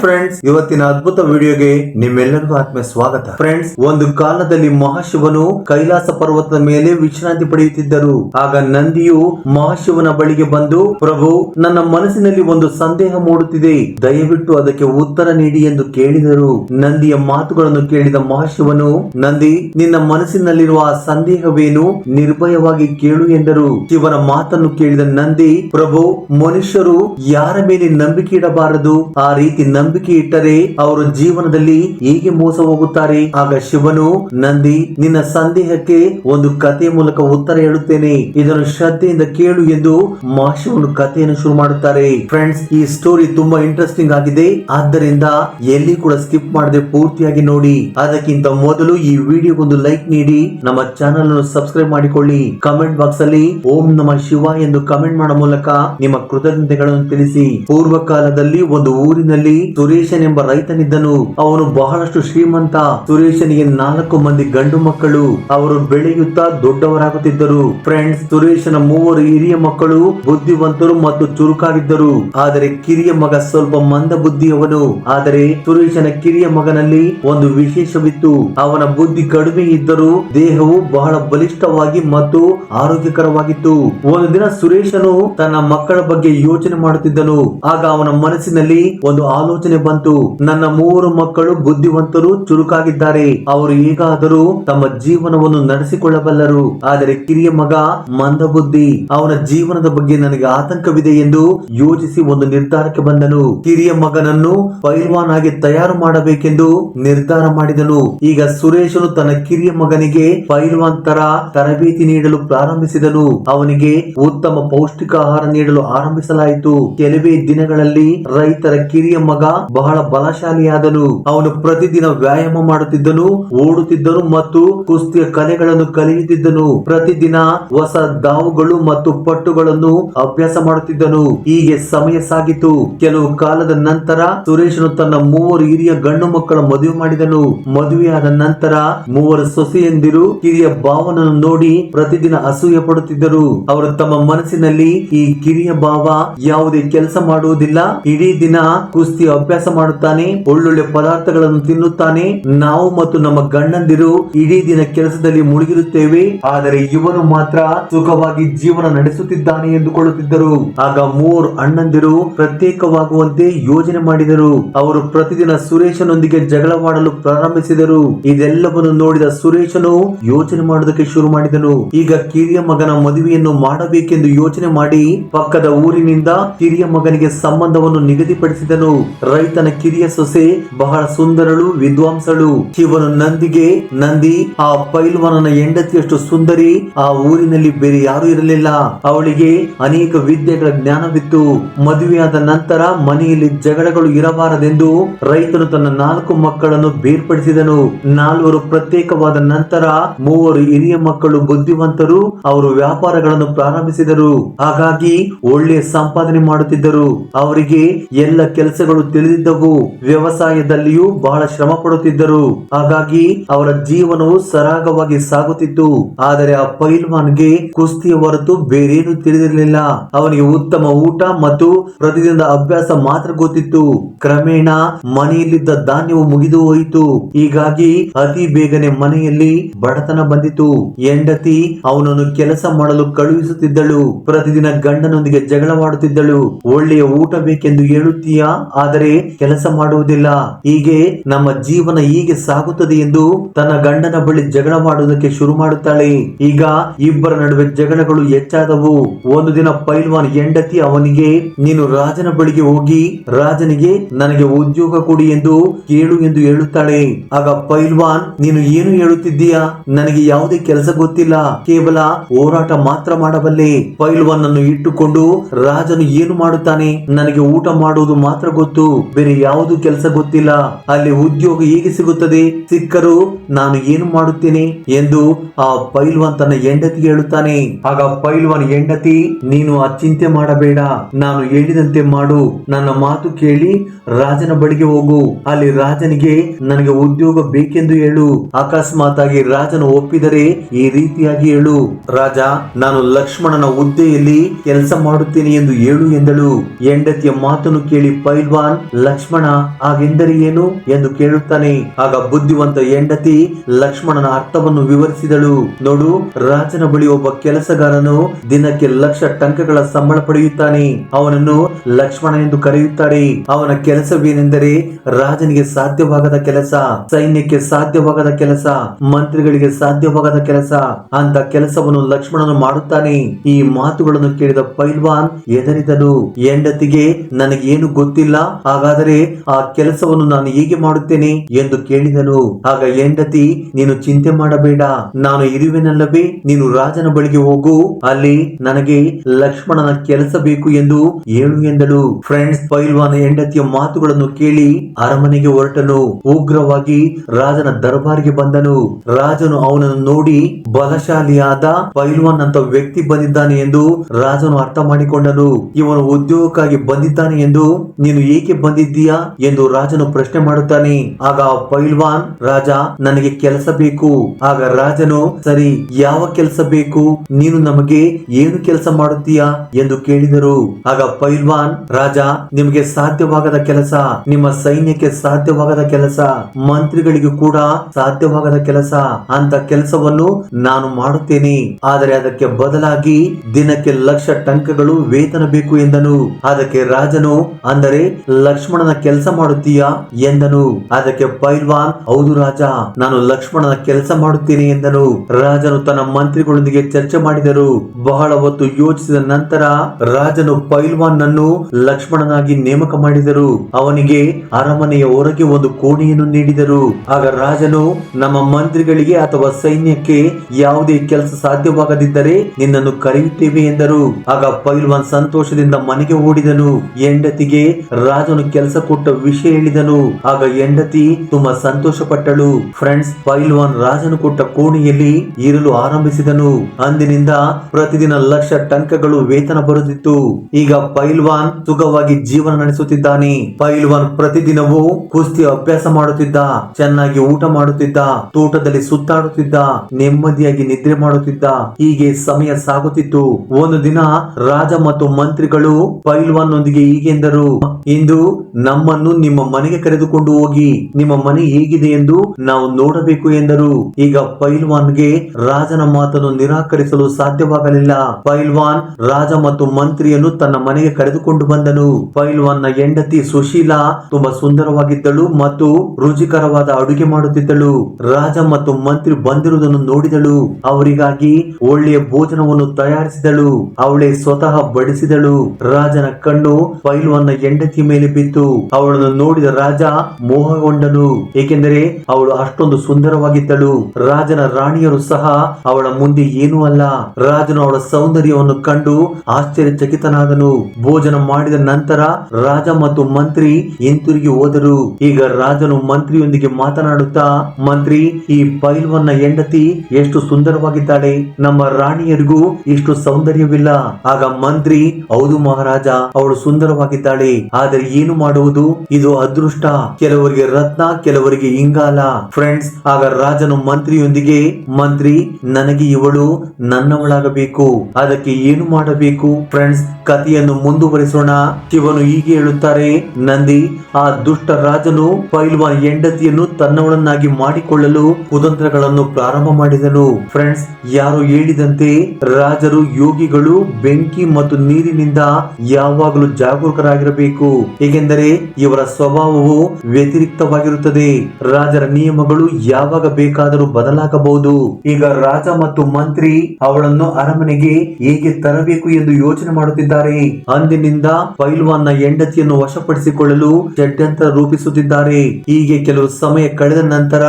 Friends ಇವತ್ತಿನ ಅದ್ಭುತ ವಿಡಿಯೋಗೆ ನಿಮ್ಮೆಲ್ಲರಿಗೂ ಆತ್ಮೀಯ ಸ್ವಾಗತ. ಫ್ರೆಂಡ್ಸ್ ಒಂದು ಕಾಲದಲ್ಲಿ ಮಹಾಶಿವನು ಕೈಲಾಸ ಪರ್ವತದ ಮೇಲೆ ವಿಶ್ರಾಂತಿ ಪಡೆಯುತ್ತಿದ್ದರು. ಆಗ ನಂದಿಯು ಮಹಾಶಿವನ ಬಳಿಗೆ ಬಂದು, ಪ್ರಭು, ನನ್ನ ಮನಸ್ಸಿನಲ್ಲಿ ಒಂದು ಸಂದೇಹ ಮೂಡುತ್ತಿದೆ. ದಯವಿಟ್ಟು ಅದಕ್ಕೆ ಉತ್ತರ ನೀಡಿ ಎಂದು ಕೇಳಿದರು. ನಂದಿಯ ಮಾತುಗಳನ್ನು ಕೇಳಿದ ಮಹಾಶಿವನು, ನಂದಿ, ನಿನ್ನ ಮನಸ್ಸಿನಲ್ಲಿರುವ ಆ ಸಂದೇಹವೇನು? ನಿರ್ಭಯವಾಗಿ ಕೇಳು ಎಂದರು. ಶಿವನ ಮಾತನ್ನು ಕೇಳಿದ ನಂದಿ, ಪ್ರಭು, ಮನುಷ್ಯರು ಯಾರ ಮೇಲೆ ನಂಬಿಕೆ ಇಡಬಾರದು? ಆ ರೀತಿ ನಂಬಿಕೆ ಇಟ್ಟರೆ ಅವರು ಜೀವನದಲ್ಲಿ ಹೇಗೆ ಮೋಸ ಹೋಗುತ್ತಾರೆ? ಆಗ ಶಿವನು, ನಂದಿ, ನಿನ್ನ ಸಂದೇಹಕ್ಕೆ ಒಂದು ಕಥೆಯ ಮೂಲಕ ಉತ್ತರ ಹೇಳುತ್ತೇನೆ. ಇದನ್ನು ಶ್ರದ್ಧೆಯಿಂದ ಕೇಳು ಎಂದು ಮಹಾಶಿವನು ಕಥೆಯನ್ನು ಶುರು ಮಾಡುತ್ತಾರೆ. ಫ್ರೆಂಡ್ಸ್, ಈ ಸ್ಟೋರಿ ತುಂಬಾ ಇಂಟ್ರೆಸ್ಟಿಂಗ್ ಆಗಿದೆ. ಆದ್ದರಿಂದ ಎಲ್ಲಿ ಕೂಡ ಸ್ಕಿಪ್ ಮಾಡದೆ ಪೂರ್ತಿಯಾಗಿ ನೋಡಿ. ಅದಕ್ಕಿಂತ ಮೊದಲು ಈ ವಿಡಿಯೋಗೊಂದು ಲೈಕ್ ನೀಡಿ. ನಮ್ಮ ಚಾನೆಲ್ ಅನ್ನು ಸಬ್ಸ್ಕ್ರೈಬ್ ಮಾಡಿಕೊಳ್ಳಿ. ಕಮೆಂಟ್ ಬಾಕ್ಸ್ ಅಲ್ಲಿ ಓಂ ನಮ ಶಿವ ಎಂದು ಕಮೆಂಟ್ ಮಾಡುವ ಮೂಲಕ ನಿಮ್ಮ ಕೃತಜ್ಞತೆಗಳನ್ನು ತಿಳಿಸಿ. ಪೂರ್ವ ಕಾಲದಲ್ಲಿ ಒಂದು ಊರಿನಲ್ಲಿ ಸುರೇಶನ್ ಎಂಬ ರೈತನಿದ್ದನು. ಅವನು ಬಹಳಷ್ಟು ಶ್ರೀಮಂತ. ಸುರೇಶನಿಗೆ ನಾಲ್ಕು ಮಂದಿ ಗಂಡು ಮಕ್ಕಳು. ಅವರು ಬೆಳೆಯುತ್ತಾ ದೊಡ್ಡವರಾಗುತ್ತಿದ್ದರು. ಫ್ರೆಂಡ್ಸ್, ಸುರೇಶನ ಮೂವರು ಹಿರಿಯ ಮಕ್ಕಳು ಬುದ್ಧಿವಂತರು ಮತ್ತು ಚುರುಕಾಗಿದ್ದರು. ಆದರೆ ಕಿರಿಯ ಮಗ ಸ್ವಲ್ಪ ಮಂದ ಬುದ್ಧಿಯವನು. ಆದರೆ ಸುರೇಶನ ಕಿರಿಯ ಮಗನಲ್ಲಿ ಒಂದು ವಿಶೇಷವಿತ್ತು. ಅವನ ಬುದ್ಧಿ ಕಡಿಮೆ ಇದ್ದರೂ ದೇಹವು ಬಹಳ ಬಲಿಷ್ಠವಾಗಿ ಮತ್ತು ಆರೋಗ್ಯಕರವಾಗಿತ್ತು. ಒಂದು ದಿನ ಸುರೇಶನು ತನ್ನ ಮಕ್ಕಳ ಬಗ್ಗೆ ಯೋಚನೆ ಮಾಡುತ್ತಿದ್ದನು. ಆಗ ಅವನ ಮನಸ್ಸಿನಲ್ಲಿ ಒಂದು ಆಲೋಚನೆ ಬಂತು. ನನ್ನ ಮೂವರು ಮಕ್ಕಳು ಬುದ್ಧಿವಂತರು, ಚುರುಕಾಗಿದ್ದಾರೆ. ಅವರು ಈಗಾದರೂ ತಮ್ಮ ಜೀವನವನ್ನು ನಡೆಸಿಕೊಳ್ಳಬಲ್ಲರು. ಆದರೆ ಕಿರಿಯ ಮಗ ಮಂದಬುದ್ಧಿ ಅವನ ಜೀವನದ ಬಗ್ಗೆ ನನಗೆ ಆತಂಕವಿದೆ ಎಂದು ಯೋಚಿಸಿ ಒಂದು ನಿರ್ಧಾರಕ್ಕೆ ಬಂದನು. ಕಿರಿಯ ಮಗನನ್ನು ಪೈಲ್ವಾನ್ ಆಗಿ ತಯಾರು ಮಾಡಬೇಕೆಂದು ನಿರ್ಧಾರ ಮಾಡಿದನು. ಈಗ ಸುರೇಶನು ತನ್ನ ಕಿರಿಯ ಮಗನಿಗೆ ಪೈಲ್ವಾನ್ ತರ ತರಬೇತಿ ನೀಡಲು ಪ್ರಾರಂಭಿಸಿದನು. ಅವನಿಗೆ ಉತ್ತಮ ಪೌಷ್ಟಿಕ ಆಹಾರ ನೀಡಲು ಆರಂಭಿಸಲಾಯಿತು. ಕೆಲವೇ ದಿನಗಳಲ್ಲಿ ರೈತರ ಕಿರಿಯ ಮಗ ಬಹಳ ಬಲಶಾಲಿಯಾದನು. ಅವನು ಪ್ರತಿದಿನ ವ್ಯಾಯಾಮ ಮಾಡುತ್ತಿದ್ದನು, ಓಡುತ್ತಿದ್ದನು ಮತ್ತು ಕುಸ್ತಿಯ ಕಲೆಗಳನ್ನು ಕಲಿಯುತ್ತಿದ್ದನು. ಪ್ರತಿದಿನ ಹೊಸ ದಾವುಗಳು ಮತ್ತು ಪಟ್ಟುಗಳನ್ನು ಅಭ್ಯಾಸ ಮಾಡುತ್ತಿದ್ದನು. ಹೀಗೆ ಸಮಯ ಸಾಗಿತು. ಕೆಲವು ಕಾಲದ ನಂತರ ಸುರೇಶನು ತನ್ನ ಮೂವರು ಹಿರಿಯ ಗಂಡು ಮಕ್ಕಳ ಮದುವೆ ಮಾಡಿದನು. ಮದುವೆಯಾದ ನಂತರ ಮೂವರು ಸೊಸೆಯಂದಿರು ಕಿರಿಯ ಭಾವನನ್ನು ನೋಡಿ ಪ್ರತಿದಿನ ಅಸೂಯೆ ಪಡುತ್ತಿದ್ದರು. ಅವರು ತಮ್ಮ ಮನಸ್ಸಿನಲ್ಲಿ ಈ ಕಿರಿಯ ಭಾವ ಯಾವುದೇ ಕೆಲಸ ಮಾಡುವುದಿಲ್ಲ. ಇಡೀ ದಿನ ಕುಸ್ತಿ ಮಾಡುತ್ತಾನೆ, ಒಳ್ಳೊಳ್ಳೆ ಪದಾರ್ಥಗಳನ್ನು ತಿನ್ನುತ್ತಾನೆ. ನಾವು ಮತ್ತು ನಮ್ಮ ಗಂಡಂದಿರು ಇಡೀ ದಿನ ಕೆಲಸದಲ್ಲಿ ಮುಳುಗಿರುತ್ತೇವೆ. ಆದರೆ ಇವನು ಮಾತ್ರ ಸುಖವಾಗಿ ಜೀವನ ನಡೆಸುತ್ತಿದ್ದಾನೆ ಎಂದುಕೊಳ್ಳುತ್ತಿದ್ದರು. ಆಗ ಮೂವರು ಅಣ್ಣಂದಿರು ಪ್ರತ್ಯೇಕವಾಗುವಂತೆ ಯೋಜನೆ ಮಾಡಿದರು. ಅವರು ಪ್ರತಿದಿನ ಸುರೇಶನೊಂದಿಗೆ ಜಗಳವಾಡಲು ಪ್ರಾರಂಭಿಸಿದರು. ಇದೆಲ್ಲವನ್ನು ನೋಡಿದ ಸುರೇಶನು ಯೋಚನೆ ಮಾಡುವುದಕ್ಕೆ ಶುರು ಮಾಡಿದನು. ಈಗ ಕಿರಿಯ ಮಗನ ಮದುವೆಯನ್ನು ಮಾಡಬೇಕೆಂದು ಯೋಚನೆ ಮಾಡಿ ಪಕ್ಕದ ಊರಿನಿಂದ ಕಿರಿಯ ಮಗನಿಗೆ ಸಂಬಂಧವನ್ನು ನಿಗದಿಪಡಿಸಿದನು. ರೈತನ ಕಿರಿಯ ಸೊಸೆ, ಬಹಳ ಸುಂದರಳು, ವಿದ್ವಾಂಸಳು. ಶಿವನು ನಂದಿಗೆ, ನಂದಿ, ಆ ಪೈಲ್ವಾನನ ಹೆಂಡತಿಯಷ್ಟು ಸುಂದರಿ, ಆ ಊರಿನಲ್ಲಿ ಬೇರೆ ಯಾರು ಇರಲಿಲ್ಲ. ಅವಳಿಗೆ ಅನೇಕ ವಿದ್ಯೆಗಳ ಜ್ಞಾನವಿತ್ತು. ಮದುವೆಯಾದ ನಂತರ ಮನೆಯಲ್ಲಿ ಜಗಳಗಳು ಇರಬಾರದೆಂದು ರೈತನು ತನ್ನ ನಾಲ್ಕು ಮಕ್ಕಳನ್ನು ಬೇರ್ಪಡಿಸಿದನು. ನಾಲ್ವರು ಪ್ರತ್ಯೇಕವಾದ ನಂತರ ಮೂವರು ಹಿರಿಯ ಮಕ್ಕಳು ಬುದ್ಧಿವಂತರು, ಅವರು ವ್ಯಾಪಾರಗಳನ್ನು ಪ್ರಾರಂಭಿಸಿದರು. ಹಾಗಾಗಿ ಒಳ್ಳೆಯ ಸಂಪಾದನೆ ಮಾಡುತ್ತಿದ್ದರು. ಅವರಿಗೆ ಎಲ್ಲ ಕೆಲಸಗಳು ತಿಳಿದಿದ್ದವು ವ್ಯವಸಾಯದಲ್ಲಿಯೂ ಬಹಳ ಶ್ರಮ ಪಡುತ್ತಿದ್ದರು ಹಾಗಾಗಿ ಅವರ ಜೀವನವು ಸರಾಗವಾಗಿ ಸಾಗುತ್ತಿತ್ತು. ಆದರೆ ಆ ಪೈಲ್ವಾನ್ಗೆ ಕುಸ್ತಿಯ ಹೊರತು ಬೇರೇನು ತಿಳಿದಿರಲಿಲ್ಲ. ಅವನಿಗೆ ಉತ್ತಮ ಊಟ ಮತ್ತು ಪ್ರತಿದಿನದ ಅಭ್ಯಾಸ ಮಾತ್ರ ಗೊತ್ತಿತ್ತು. ಕ್ರಮೇಣ ಮನೆಯಲ್ಲಿದ್ದ ಧಾನ್ಯವು ಮುಗಿದು ಹೋಯಿತು. ಹೀಗಾಗಿ ಅತಿ ಬೇಗನೆ ಮನೆಯಲ್ಲಿ ಬಡತನ ಬಂದಿತು ಹೆಂಡತಿ ಅವನನ್ನು ಕೆಲಸ ಮಾಡಲು ಕಳುಹಿಸುತ್ತಿದ್ದಳು. ಪ್ರತಿದಿನ ಗಂಡನೊಂದಿಗೆ ಜಗಳವಾಡುತ್ತಿದ್ದಳು. ಒಳ್ಳೆಯ ಊಟ ಬೇಕೆಂದು ಹೇಳುತ್ತೀಯಾ? ಆದರೆ ಕೆಲಸ ಮಾಡುವುದಿಲ್ಲ. ಹೀಗೆ ನಮ್ಮ ಜೀವನ ಹೀಗೆ ಸಾಗುತ್ತದೆ ಎಂದು ತನ್ನ ಗಂಡನ ಬಳಿ ಜಗಳ ಮಾಡುವುದಕ್ಕೆ ಶುರು ಮಾಡುತ್ತಾಳೆ. ಈಗ ಇಬ್ಬರ ನಡುವೆ ಜಗಳಗಳು ಹೆಚ್ಚಾದವು. ಒಂದು ದಿನ ಪೈಲ್ವಾನ್ ಹೆಂಡತಿ ಅವನಿಗೆ, ನೀನು ರಾಜನ ಬಳಿಗೆ ಹೋಗಿ, ರಾಜನಿಗೆ ನನಗೆ ಉದ್ಯೋಗ ಕೊಡಿ ಎಂದು ಕೇಳು ಎಂದು ಹೇಳುತ್ತಾಳೆ. ಆಗ ಪೈಲ್ವಾನ್, ನೀನು ಏನು ಹೇಳುತ್ತಿದ್ದೀಯಾ? ನನಗೆ ಯಾವುದೇ ಕೆಲಸ ಗೊತ್ತಿಲ್ಲ. ಕೇವಲ ಹೋರಾಟ ಮಾತ್ರ ಮಾಡಬಲ್ಲೆ. ಪೈಲ್ವಾನ್ ಅನ್ನು ಇಟ್ಟುಕೊಂಡು ರಾಜನು ಏನು ಮಾಡುತ್ತಾನೆ? ನನಗೆ ಊಟ ಮಾಡುವುದು ಮಾತ್ರ ಗೊತ್ತು. ಬೇರೆ ಯಾವುದು ಕೆಲಸ ಗೊತ್ತಿಲ್ಲ. ಅಲ್ಲಿ ಉದ್ಯೋಗ ಹೇಗೆ ಸಿಗುತ್ತದೆ? ಸಿಕ್ಕರು ನಾನು ಏನು ಮಾಡುತ್ತೇನೆ ಎಂದು ಆ ಪೈಲ್ವಾನ್ ತನ್ನ ಹೆಂಡತಿಗೆ ಹೇಳುತ್ತಾನೆ. ಆಗ ಪೈಲ್ವಾನ್ ಹೆಂಡತಿ, ನೀನು ಆ ಚಿಂತೆ ಮಾಡಬೇಡ. ನಾನು ಹೇಳಿದಂತೆ ಮಾಡು. ನನ್ನ ಮಾತು ಕೇಳಿ ರಾಜನ ಬಳಿಗೆ ಹೋಗು. ಅಲ್ಲಿ ರಾಜನಿಗೆ ನನಗೆ ಉದ್ಯೋಗ ಬೇಕೆಂದು ಹೇಳು. ಅಕಸ್ಮಾತ್ ಆಗಿ ರಾಜನು ಒಪ್ಪಿದರೆ ಈ ರೀತಿಯಾಗಿ ಹೇಳು. ರಾಜ, ನಾನು ಲಕ್ಷ್ಮಣನ ಹುದ್ದೆಯಲ್ಲಿ ಕೆಲಸ ಮಾಡುತ್ತೇನೆ ಎಂದು ಹೇಳು ಎಂದಳು. ಹೆಂಡತಿಯ ಮಾತನ್ನು ಕೇಳಿ ಪೈಲ್ವಾನ್ ಲಕ್ಷ್ಮಣ ಹಾಗೆಂದರೆ ಏನು ಎಂದು ಕೇಳುತ್ತಾನೆ. ಆಗ ಬುದ್ಧಿವಂತ ಹೆಂಡತಿ ಲಕ್ಷ್ಮಣನ ಅರ್ಥವನ್ನು ವಿವರಿಸಿದಳು. ನೋಡು, ರಾಜನ ಬಳಿ ಒಬ್ಬ ಕೆಲಸಗಾರನು ದಿನಕ್ಕೆ ಲಕ್ಷ ಟಂಕಗಳ ಸಂಬಳ ಪಡೆಯುತ್ತಾನೆ. ಅವನನ್ನು ಲಕ್ಷ್ಮಣ ಎಂದು ಕರೆಯುತ್ತಾರೆ. ಅವನ ಕೆಲಸವೇನೆಂದರೆ ರಾಜನಿಗೆ ಸಾಧ್ಯವಾಗದ ಕೆಲಸ, ಸೈನ್ಯಕ್ಕೆ ಸಾಧ್ಯವಾಗದ ಕೆಲಸ, ಮಂತ್ರಿಗಳಿಗೆ ಸಾಧ್ಯವಾಗದ ಕೆಲಸ. ಅಂತ ಕೆಲಸವನ್ನು ಲಕ್ಷ್ಮಣನು ಮಾಡುತ್ತಾನೆ. ಈ ಮಾತುಗಳನ್ನು ಕೇಳಿದ ಪೈಲ್ವಾನ್ ಎದರಿದನು ಹೆಂಡತಿಗೆ ನನಗೇನು ಗೊತ್ತಿಲ್ಲ. ಹಾಗಾದರೆ ಆ ಕೆಲಸವನ್ನು ನಾನು ಹೇಗೆ ಮಾಡುತ್ತೇನೆ ಎಂದು ಕೇಳಿದನು. ಆಗ ಹೆಂಡತಿ, ನೀನು ಚಿಂತೆ ಮಾಡಬೇಡ. ನಾನು ಇರುವೆನಲ್ಲವೇ, ನೀನು ರಾಜನ ಬಳಿಗೆ ಹೋಗು. ಅಲ್ಲಿ ನನಗೆ ಲಕ್ಷ್ಮಣನ ಕೆಲಸ ಬೇಕು ಎಂದು ಹೇಳು ಎಂದಳು. ಫ್ರೆಂಡ್ಸ್, ಪೈಲ್ವಾನ ಹೆಂಡತಿಯ ಮಾತುಗಳನ್ನು ಕೇಳಿ ಅರಮನೆಗೆ ಹೊರಟನು. ಉಗ್ರವಾಗಿ ರಾಜನ ದರ್ಬಾರ್ಗೆ ಬಂದನು. ರಾಜನು ಅವನನ್ನು ನೋಡಿ ಬಲಶಾಲಿಯಾದ ಪೈಲ್ವಾನ್ ಅಂತ ವ್ಯಕ್ತಿ ಬಂದಿದ್ದಾನೆ ಎಂದು ರಾಜನು ಅರ್ಥ ಮಾಡಿಕೊಂಡನು. ಇವನು ಉದ್ಯೋಗಕ್ಕಾಗಿ ಬಂದಿದ್ದಾನೆ ಎಂದು ನೀನು ಏಕೆ ಬಂದಿದ್ದೀಯಾ ಎಂದು ರಾಜನು ಪ್ರಶ್ನೆ ಮಾಡುತ್ತಾನೆ. ಆಗ ಪೈಲ್ವಾನ್ ರಾಜ, ನನಗೆ ಕೆಲಸ ಬೇಕು. ಆಗ ರಾಜನು, ಸರಿ, ಯಾವ ಕೆಲಸ ಬೇಕು? ನೀನು ನಮಗೆ ಏನು ಕೆಲಸ ಮಾಡುತ್ತೀಯಾ? ಎಂದು ಕೇಳಿದರು. ಆಗ ಪೈಲ್ವಾನ್ ರಾಜ, ನಿಮಗೆ ಸಾಧ್ಯವಾಗದ ಕೆಲಸ, ನಿಮ್ಮ ಸೈನ್ಯಕ್ಕೆ ಸಾಧ್ಯವಾಗದ ಕೆಲಸ, ಮಂತ್ರಿಗಳಿಗೂ ಕೂಡ ಸಾಧ್ಯವಾಗದ ಕೆಲಸ, ಅಂತ ಕೆಲಸವನ್ನು ನಾನು ಮಾಡುತ್ತೇನೆ. ಆದರೆ ಅದಕ್ಕೆ ಬದಲಾಗಿ ದಿನಕ್ಕೆ ಲಕ್ಷ ಟಂಕಗಳು ವೇತನ ಬೇಕು ಎಂದನು. ಅದಕ್ಕೆ ರಾಜನು, ಅಂದರೆ ಲಕ್ಷ್ಮಣನ ಕೆಲಸ ಮಾಡುತ್ತೀಯಾ? ಎಂದನು. ಅದಕ್ಕೆ ಪೈಲ್ವಾನ್, ಹೌದು ರಾಜ, ನಾನು ಲಕ್ಷ್ಮಣನ ಕೆಲಸ ಮಾಡುತ್ತೇನೆ ಎಂದನು. ರಾಜನು ತನ್ನ ಮಂತ್ರಿಗಳೊಂದಿಗೆ ಚರ್ಚೆ ಮಾಡಿದರು. ಬಹಳ ಹೊತ್ತು ಯೋಚಿಸಿದ ನಂತರ ರಾಜನು ಪೈಲ್ವಾನ್ ನನ್ನು ಲಕ್ಷ್ಮಣನಾಗಿ ನೇಮಕ ಮಾಡಿದರು. ಅವನಿಗೆ ಅರಮನೆಯ ಹೊರಗೆ ಒಂದು ಕೋಣೆಯನ್ನು ನೀಡಿದರು. ಆಗ ರಾಜನು, ನಮ್ಮ ಮಂತ್ರಿಗಳಿಗೆ ಅಥವಾ ಸೈನ್ಯಕ್ಕೆ ಯಾವುದೇ ಕೆಲಸ ಸಾಧ್ಯವಾಗದಿದ್ದರೆ ನಿನ್ನನ್ನು ಕರೆಯುತ್ತೇವೆ ಎಂದರು. ಆಗ ಪೈಲ್ವಾನ್ ಸಂತೋಷದಿಂದ ಮನೆಗೆ ಓಡಿದನು. ಹೆಂಡತಿಗೆ ರಾಜನು ಕೆಲಸ ಕೊಟ್ಟ ವಿಷಯ ಹೇಳಿದನು. ಆಗ ಹೆಂಡತಿ ತುಂಬಾ ಸಂತೋಷ ಪಟ್ಟಳು ಫ್ರೆಂಡ್ಸ್ ಪೈಲ್ವಾನ್ ರಾಜನು ಕೊಟ್ಟ ಕೋಣೆಯಲ್ಲಿ ಇರಲು ಆರಂಭಿಸಿದನು. ಅಂದಿನಿಂದ ಪ್ರತಿದಿನ ಲಕ್ಷ ಟಂಕಗಳು ವೇತನ ಬರುತ್ತಿತ್ತು. ಈಗ ಪೈಲ್ವಾನ್ ಸುಖವಾಗಿ ಜೀವನ ನಡೆಸುತ್ತಿದ್ದಾನೆ. ಪೈಲ್ವಾನ್ ಪ್ರತಿದಿನವೂ ಕುಸ್ತಿ ಅಭ್ಯಾಸ ಮಾಡುತ್ತಿದ್ದ, ಚೆನ್ನಾಗಿ ಊಟ ಮಾಡುತ್ತಿದ್ದ, ತೋಟದಲ್ಲಿ ಸುತ್ತಾಡುತ್ತಿದ್ದ, ನೆಮ್ಮದಿಯಾಗಿ ನಿದ್ರೆ ಮಾಡುತ್ತಿದ್ದ. ಹೀಗೆ ಸಮಯ ಸಾಗುತ್ತಿತ್ತು. ಒಂದು ದಿನ ರಾಜ ಮತ್ತು ಮಂತ್ರಿಗಳು ಪೈಲ್ವಾನ್ ನೊಂದಿಗೆ ಹೀಗೆಂದರು. ಇಂದು ನಮ್ಮನ್ನು ನಿಮ್ಮ ಮನೆಗೆ ಕರೆದುಕೊಂಡು ಹೋಗಿ. ನಿಮ್ಮ ಮನೆ ಹೇಗಿದೆ ಎಂದು ನಾವು ನೋಡಬೇಕು ಎಂದರು. ಈಗ ಪೈಲ್ವಾನ್ಗೆ ರಾಜನ ಮಾತನ್ನು ನಿರಾಕರಿಸಲು ಸಾಧ್ಯವಾಗಲಿಲ್ಲ. ಪೈಲ್ವಾನ್ ರಾಜ ಮತ್ತು ಮಂತ್ರಿಯನ್ನು ತನ್ನ ಮನೆಗೆ ಕರೆದುಕೊಂಡು ಬಂದನು. ಪೈಲ್ವಾನ್ನ ಹೆಂಡತಿ ಸುಶೀಲಾ ತುಂಬಾ ಸುಂದರವಾಗಿದ್ದಳು ಮತ್ತು ರುಚಿಕರವಾದ ಅಡುಗೆ ಮಾಡುತ್ತಿದ್ದಳು. ರಾಜ ಮತ್ತು ಮಂತ್ರಿ ಬಂದಿರುವುದನ್ನು ನೋಡಿದಳು. ಅವರಿಗಾಗಿ ಒಳ್ಳೆಯ ಭೋಜನವನ್ನು ತಯಾರಿಸಿದಳು. ಅವಳೇ ಸ್ವತಃ ಬಡಿಸಿದಳು. ರಾಜನ ಕಣ್ಣು ಪೈಲ್ವಾನ್ನ ಹೆಂಡತಿ ಮೇಲೆ ಬಿತ್ತು ಅವಳನ್ನು ನೋಡಿದ ರಾಜ ಮೋಹಗೊಂಡನು. ಏಕೆಂದರೆ ಅವಳು ಅಷ್ಟೊಂದು ಸುಂದರವಾಗಿದ್ದಳು. ರಾಜನ ರಾಣಿಯರು ಸಹ ಅವಳ ಮುಂದೆ ಏನೂ ಅಲ್ಲ. ರಾಜನು ಅವಳ ಸೌಂದರ್ಯವನ್ನು ಕಂಡು ಆಶ್ಚರ್ಯಚಕಿತನಾದನು. ಭೋಜನ ಮಾಡಿದ ನಂತರ ರಾಜ ಮತ್ತು ಮಂತ್ರಿ ಹಿಂತಿರುಗಿ ಹೋದರು. ಈಗ ರಾಜನು ಮಂತ್ರಿಯೊಂದಿಗೆ ಮಾತನಾಡುತ್ತಾ, ಮಂತ್ರಿ, ಈ ಪೈಲ್ವನ್ನ ಹೆಂಡತಿ ಎಷ್ಟು ಸುಂದರವಾಗಿದ್ದಾಳೆ. ನಮ್ಮ ರಾಣಿಯರಿಗೂ ಇಷ್ಟು ಸೌಂದರ್ಯವಿಲ್ಲ. ಆಗ ಮಂತ್ರಿ, ಹೌದು ಮಹಾರಾಜ, ಅವಳು ಸುಂದರವಾಗಿದ್ದಾಳೆ. ಆದರೆ ಏನು ಮಾಡುವುದು? ಇದು ಅದೃಷ್ಟ. ಕೆಲವರಿಗೆ ರತ್ನ, ಕೆಲವರಿಗೆ ಇಂಗಾಲ. ಫ್ರೆಂಡ್ಸ್ ಆಗ ರಾಜನು ಮಂತ್ರಿಯೊಂದಿಗೆ, ಮಂತ್ರಿ, ನನಗೆ ಇವಳು ನನ್ನವಳಾಗಬೇಕು. ಅದಕ್ಕೆ ಏನು ಮಾಡಬೇಕು? ಫ್ರೆಂಡ್ಸ್ ಕಥೆಯನ್ನು ಮುಂದುವರಿಸೋಣ. ಶಿವನು ಹೀಗೆ ಹೇಳುತ್ತಾರೆ, ನಂದಿ, ಆ ದುಷ್ಟ ರಾಜನು ಪೈಲ್ವಾನ್ ಹೆಂಡತಿಯನ್ನು ತನ್ನವಳನ್ನಾಗಿ ಮಾಡಿಕೊಳ್ಳಲು ಕುತಂತ್ರಗಳನ್ನು ಪ್ರಾರಂಭ ಮಾಡಿದನು. ಫ್ರೆಂಡ್ಸ್ ಯಾರು ಹೇಳಿದಂತೆ ರಾಜರು ಯೋಗಿಗಳು ಬೆಂಕಿ ಮತ್ತು ನೀರಿನಿಂದ ಯಾವಾಗಲೂ ಜಾಗರೂಕರಾಗಿರಬೇಕು. ಏಕೆಂದರೆ ಇವರ ಸ್ವಭಾವವು ವ್ಯತಿರಿಕ್ತವಾಗಿರುತ್ತದೆ. ರಾಜರ ನಿಯಮಗಳು ಯಾವಾಗ ಬೇಕಾದರೂ ಬದಲಾಗಬಹುದು. ಈಗ ರಾಜ ಮತ್ತು ಮಂತ್ರಿ ಅವಳನ್ನು ಅರಮನೆಗೆ ಹೇಗೆ ತರಬೇಕು ಎಂದು ಯೋಚನೆ ಮಾಡುತ್ತಿದ್ದಾರೆ. ಅಂದಿನಿಂದ ಪೈಲ್ವಾನ್ನ ಹೆಂಡತಿಯನ್ನು ವಶಪಡಿಸಿಕೊಳ್ಳಲು ಷಡ್ಯಂತ್ರ ರೂಪಿಸುತ್ತಿದ್ದಾರೆ. ಹೀಗೆ ಕೆಲವು ಸಮಯ ಕಳೆದ ನಂತರ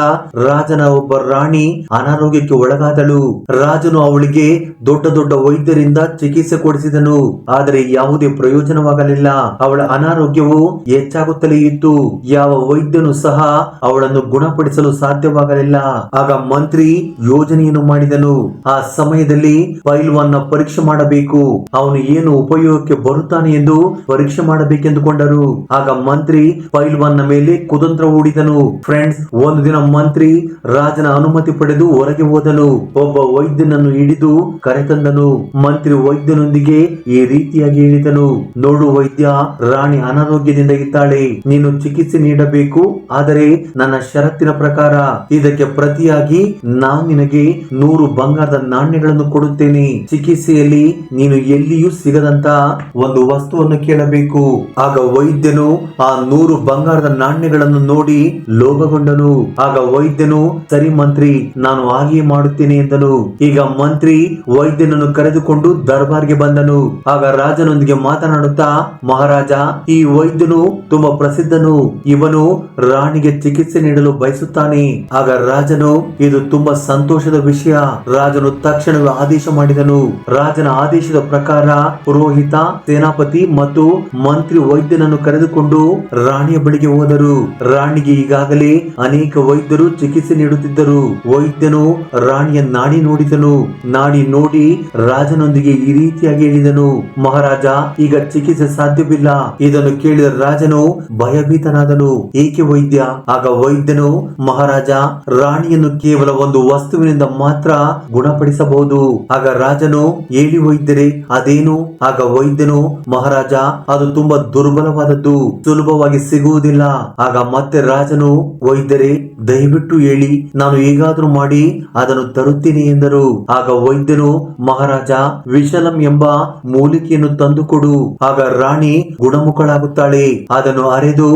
ರಾಜನ ಒಬ್ಬ ರಾಣಿ ಅನಾರೋಗ್ಯಕ್ಕೆ ಒಳಗಾದಳು. ರಾಜನು ಅವಳಿಗೆ ದೊಡ್ಡ ದೊಡ್ಡ ವೈದ್ಯರಿಂದ ಚಿಕಿತ್ಸೆ ಕೊಡಿಸಿದನು. ಆದರೆ ಯಾವುದೇ ಪ್ರಯೋಜನವಾಗಲಿಲ್ಲ. ಅವಳ ಅನಾರೋಗ್ಯವು ಹೆಚ್ಚಾಗುತ್ತಲೇ ಇತ್ತು ಯಾವ ವೈದ್ಯನು ಸಹ ಅವಳನ್ನು ಗುಣಪಡಿಸಲು ಸಾಧ್ಯವಾಗಲಿಲ್ಲ. ಆಗ ಮಂತ್ರಿ ಯೋಜನೆಯನ್ನು ಮಾಡಿದನು. ಆ ಸಮಯದಲ್ಲಿ ಪೈಲ್ವಾನ್ನ ಪರೀಕ್ಷೆ ಮಾಡಬೇಕು. ಅವನು ಏನು ಉಪಯೋಗಕ್ಕೆ ಬರುತ್ತಾನೆ ಎಂದು ಪರೀಕ್ಷೆ ಮಾಡಬೇಕೆಂದುಕೊಂಡರು. ಆಗ ಮಂತ್ರಿ ಪೈಲ್ವಾನ್ನ ಮೇಲೆ ಕುತಂತ್ರ ಹೂಡಿದನು. ಫ್ರೆಂಡ್ಸ್, ಒಂದು ದಿನ ಮಂತ್ರಿ ರಾಜನ ಅನುಮತಿ ಪಡೆದು ಹೊರಗೆ ಹೋದನು. ಒಬ್ಬ ವೈದ್ಯನನ್ನು ಹಿಡಿದು ಕರೆತಂದನು. ಮಂತ್ರಿ ವೈದ್ಯನೊಂದಿಗೆ ಈ ರೀತಿಯಾಗಿ ಹೇಳಿದನು. ನೋಡು ವೈದ್ಯ, ರಾಣಿ ಅನಾರೋಗ್ಯ ಅನಾರೋಗ್ಯದಿಂದ ಇದ್ದಾಳೆ. ನೀನು ಚಿಕಿತ್ಸೆ ನೀಡಬೇಕು. ಆದರೆ ನನ್ನ ಷರತ್ತಿನ ಪ್ರಕಾರ ಇದಕ್ಕೆ ಪ್ರತಿಯಾಗಿ ನಾನು ನಿನಗೆ ನೂರು ಬಂಗಾರದ ನಾಣ್ಯಗಳನ್ನು ಕೊಡುತ್ತೇನೆ. ಚಿಕಿತ್ಸೆಯಲ್ಲಿ ನೀನು ಎಲ್ಲಿಯೂ ಸಿಗದಂತ ಒಂದು ವಸ್ತುವನ್ನು ಕೇಳಬೇಕು. ಆಗ ವೈದ್ಯನು ಆ ನೂರು ಬಂಗಾರದ ನಾಣ್ಯಗಳನ್ನು ನೋಡಿ ಲೋಭಗೊಂಡನು. ಆಗ ವೈದ್ಯನು, ಸರಿ ಮಂತ್ರಿ, ನಾನು ಹಾಗೆಯೇ ಮಾಡುತ್ತೇನೆ ಎಂದನು. ಈಗ ಮಂತ್ರಿ ವೈದ್ಯನನ್ನು ಕರೆದುಕೊಂಡು ದರ್ಬಾರ್ಗೆ ಬಂದನು. ಆಗ ರಾಜನೊಂದಿಗೆ ಮಾತನಾಡುತ್ತಾ, ಮಹಾರಾಜ, ಈ ವೈದ್ಯನು ತುಂಬಾ ಪ್ರಸಿದ್ಧನು. ಇವನು ರಾಣಿಗೆ ಚಿಕಿತ್ಸೆ ನೀಡಲು ಬಯಸುತ್ತಾನೆ. ಆಗ ರಾಜನು, ಇದು ತುಂಬಾ ಸಂತೋಷದ ವಿಷಯ. ರಾಜನು ತಕ್ಷಣವೇ ಆದೇಶ ಮಾಡಿದನು. ರಾಜನ ಆದೇಶದ ಪ್ರಕಾರ ಪುರೋಹಿತ, ಸೇನಾಪತಿ ಮತ್ತು ಮಂತ್ರಿ ವೈದ್ಯನನ್ನು ಕರೆದುಕೊಂಡು ರಾಣಿಯ ಬಳಿಗೆ ಹೋದರು. ರಾಣಿಗೆ ಈಗಾಗಲೇ ಅನೇಕ ವೈದ್ಯರು ಚಿಕಿತ್ಸೆ ನೀಡುತ್ತಿದ್ದರು. ವೈದ್ಯನು ರಾಣಿಯ ನಾಡಿ ನೋಡಿದನು. ನಾಡಿ ನೋಡಿ ರಾಜನೊಂದಿಗೆ ಈ ರೀತಿಯಾಗಿ ಹೇಳಿದನು. ಮಹಾರಾಜ, ಈಗ ಚಿಕಿತ್ಸೆ ಸಾಧ್ಯವಿಲ್ಲ. ಇದನ್ನು ಕೇಳಿದ ರಾಜನು ಭಯಭೀತನಾದನು. ಏಕೆ ವೈದ್ಯ? ಆಗ ವೈದ್ಯನು, ಮಹಾರಾಜ, ರಾಣಿಯನ್ನು ಕೇವಲ ಒಂದು ವಸ್ತುವಿನಿಂದ ಮಾತ್ರ ಗುಣಪಡಿಸಬಹುದು. ಆಗ ರಾಜನು, ಹೇಳಿ ವೈದ್ಯರೆ, ಅದೇನು? ಆಗ ವೈದ್ಯನು, ಮಹಾರಾಜ, ಅದು ತುಂಬಾ ದುರ್ಬಲವಾದದ್ದು, ಸುಲಭವಾಗಿ ಸಿಗುವುದಿಲ್ಲ. ಆಗ ಮತ್ತೆ ರಾಜನು, ವೈದ್ಯರೇ, ದಯವಿಟ್ಟು ಹೇಳಿ, ನಾನು ಹೇಗಾದ್ರೂ ಮಾಡಿ ಅದನ್ನು ತರುತ್ತೇನೆ ಎಂದರು. ಆಗ ವೈದ್ಯನು, ಮಹಾರಾಜ ವಿಶಲಂ ಎಂಬ ಮೂಲಿಕೆಯನ್ನು ತಂದುಕೊಡು. ಆಗ ರಾಣಿ ಗುಣಮುಖಳಾಗುತ್ತಾಳೆ. ಅದನ್ನು ಅರೆದು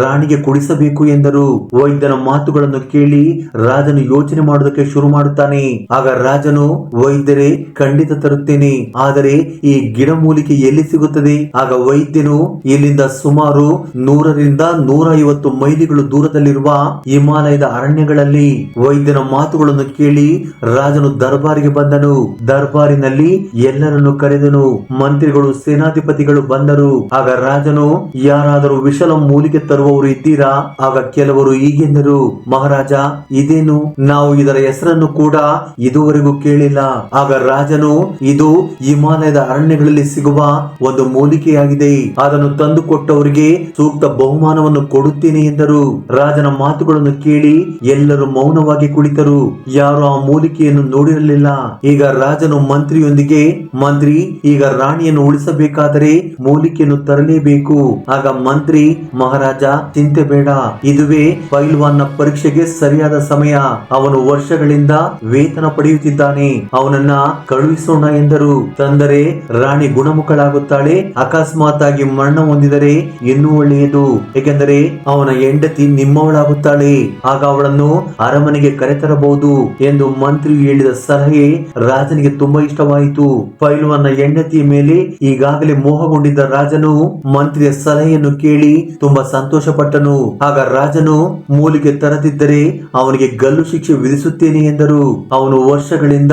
ರಾಣಿಗೆ ಕುಡಿಸಬೇಕು ಎಂದರು. ವೈದ್ಯನ ಮಾತುಗಳನ್ನು ಕೇಳಿ ರಾಜನು ಯೋಚನೆ ಮಾಡುವುದಕ್ಕೆ ಶುರು ಮಾಡುತ್ತಾನೆ. ಆಗ ರಾಜನು ವೈದ್ಯರೇ ಖಂಡಿತ ತರುತ್ತೇನೆ. ಆದರೆ ಈ ಗಿಡಮೂಲಿಕೆ ಎಲ್ಲಿ ಸಿಗುತ್ತದೆ? ಆಗ ವೈದ್ಯನು, ಇಲ್ಲಿಂದ ಸುಮಾರು ನೂರರಿಂದ ನೂರ ಐವತ್ತು ಮೈಲಿಗಳು ದೂರದಲ್ಲಿರುವ ಹಿಮಾಲಯದ ಅರಣ್ಯಗಳಲ್ಲಿ. ವೈದ್ಯನ ಮಾತುಗಳನ್ನು ಕೇಳಿ ರಾಜನು ದರ್ಬಾರಿಗೆ ಬಂದನು. ದರ್ಬಾರಿನಲ್ಲಿ ಎಲ್ಲರನ್ನು ಕರೆದನು. ಮಂತ್ರಿಗಳು, ಸೇನಾಧಿಪತಿಗಳು ಬಂದರು. ಆಗ ರಾಜನು ಯಾರಾದರೂ ವಿಶಲ ಮೂಲಿಕೆ ತರುವವರು ಇದ್ದೀರಾ? ಆಗ ಕೆಲವರು ಹೀಗೆಂದರು, ಮಹಾರಾಜ, ಇದೇನು? ನಾವು ಇದರ ಹೆಸರನ್ನು ಕೂಡ ಇದುವರೆಗೂ ಕೇಳಿಲ್ಲ. ಆಗ ರಾಜನು, ಇದು ಹಿಮಾಲಯದ ಅರಣ್ಯಗಳಲ್ಲಿ ಸಿಗುವ ಒಂದು ಮೂಲಿಕೆಯಾಗಿದೆ. ಅದನ್ನು ತಂದು ಕೊಟ್ಟವರಿಗೆ ಸೂಕ್ತ ಬಹುಮಾನವನ್ನು ಕೊಡುತ್ತೇನೆ ಎಂದರು. ರಾಜನ ಮಾತುಗಳನ್ನು ಕೇಳಿ ಎಲ್ಲರೂ ಮೌನವಾಗಿ ಕುಳಿತರು. ಯಾರು ಆ ಮೂಲಿಕೆಯನ್ನು ನೋಡಿರಲಿಲ್ಲ. ಈಗ ರಾಜನು ಮಂತ್ರಿಯೊಂದಿಗೆ, ಮಂತ್ರಿ, ಈಗ ರಾಣಿಯನ್ನು ಉಳಿಸಬೇಕಾದರೆ ಮೂಲಿಕೆಯನ್ನು ತರಲೇಬೇಕು. ಆಗ ಮಂತ್ರಿ ಮಹಾರಾಜ, ಚಿಂತೆ ಬೇಡ. ಇದುವೇ ಪೈಲ್ವಾನ್ನ ಪರೀಕ್ಷೆಗೆ ಸರಿಯಾದ ಸಮಯ. ಅವನು ವರ್ಷಗಳಿಂದ ವೇತನ ಪಡೆಯುತ್ತಿದ್ದಾನೆ. ಅವನನ್ನ ಕಳುಹಿಸೋಣ ಎಂದರು. ತಂದರೆ ರಾಣಿ ಗುಣಮುಖಳಾಗುತ್ತಾಳೆ. ಅಕಸ್ಮಾತ್ ಆಗಿ ಮರಣ ಹೊಂದಿದರೆ ಇನ್ನೂ ಒಳ್ಳೆಯದು. ಏಕೆಂದರೆ ಅವನ ಹೆಂಡತಿ ನಿಮ್ಮವಳಾಗುತ್ತಾಳೆ. ಆಗ ಅವಳನ್ನು ಅರಮನೆಗೆ ಕರೆತರಬಹುದು ಎಂದು ಮಂತ್ರಿ ಹೇಳಿದ ಸಲಹೆ ರಾಜನಿಗೆ ತುಂಬಾ ಇಷ್ಟವಾಯಿತು. ಪೈಲ್ವಾನ್ನ ಹೆಂಡತಿಯ ಮೇಲೆ ಈಗಾಗಲೇ ಮೋಹಗೊಂಡಿದ್ದ ರಾಜನು ಮಂತ್ರಿಯ ಸಲಹೆಯನ್ನು ಕೇಳಿ ತುಂಬಾ ಸಂತೋಷಪಟ್ಟನು. ಆಗ ರಾಜನು ಮೂಲಿಗೆ ತರದಿದ್ದರೆ ಅವನಿಗೆ ಗಲ್ಲು ಶಿಕ್ಷೆ ವಿಧಿಸುತ್ತೇನೆ ಎಂದರು. ಅವನು ವರ್ಷಗಳಿಂದ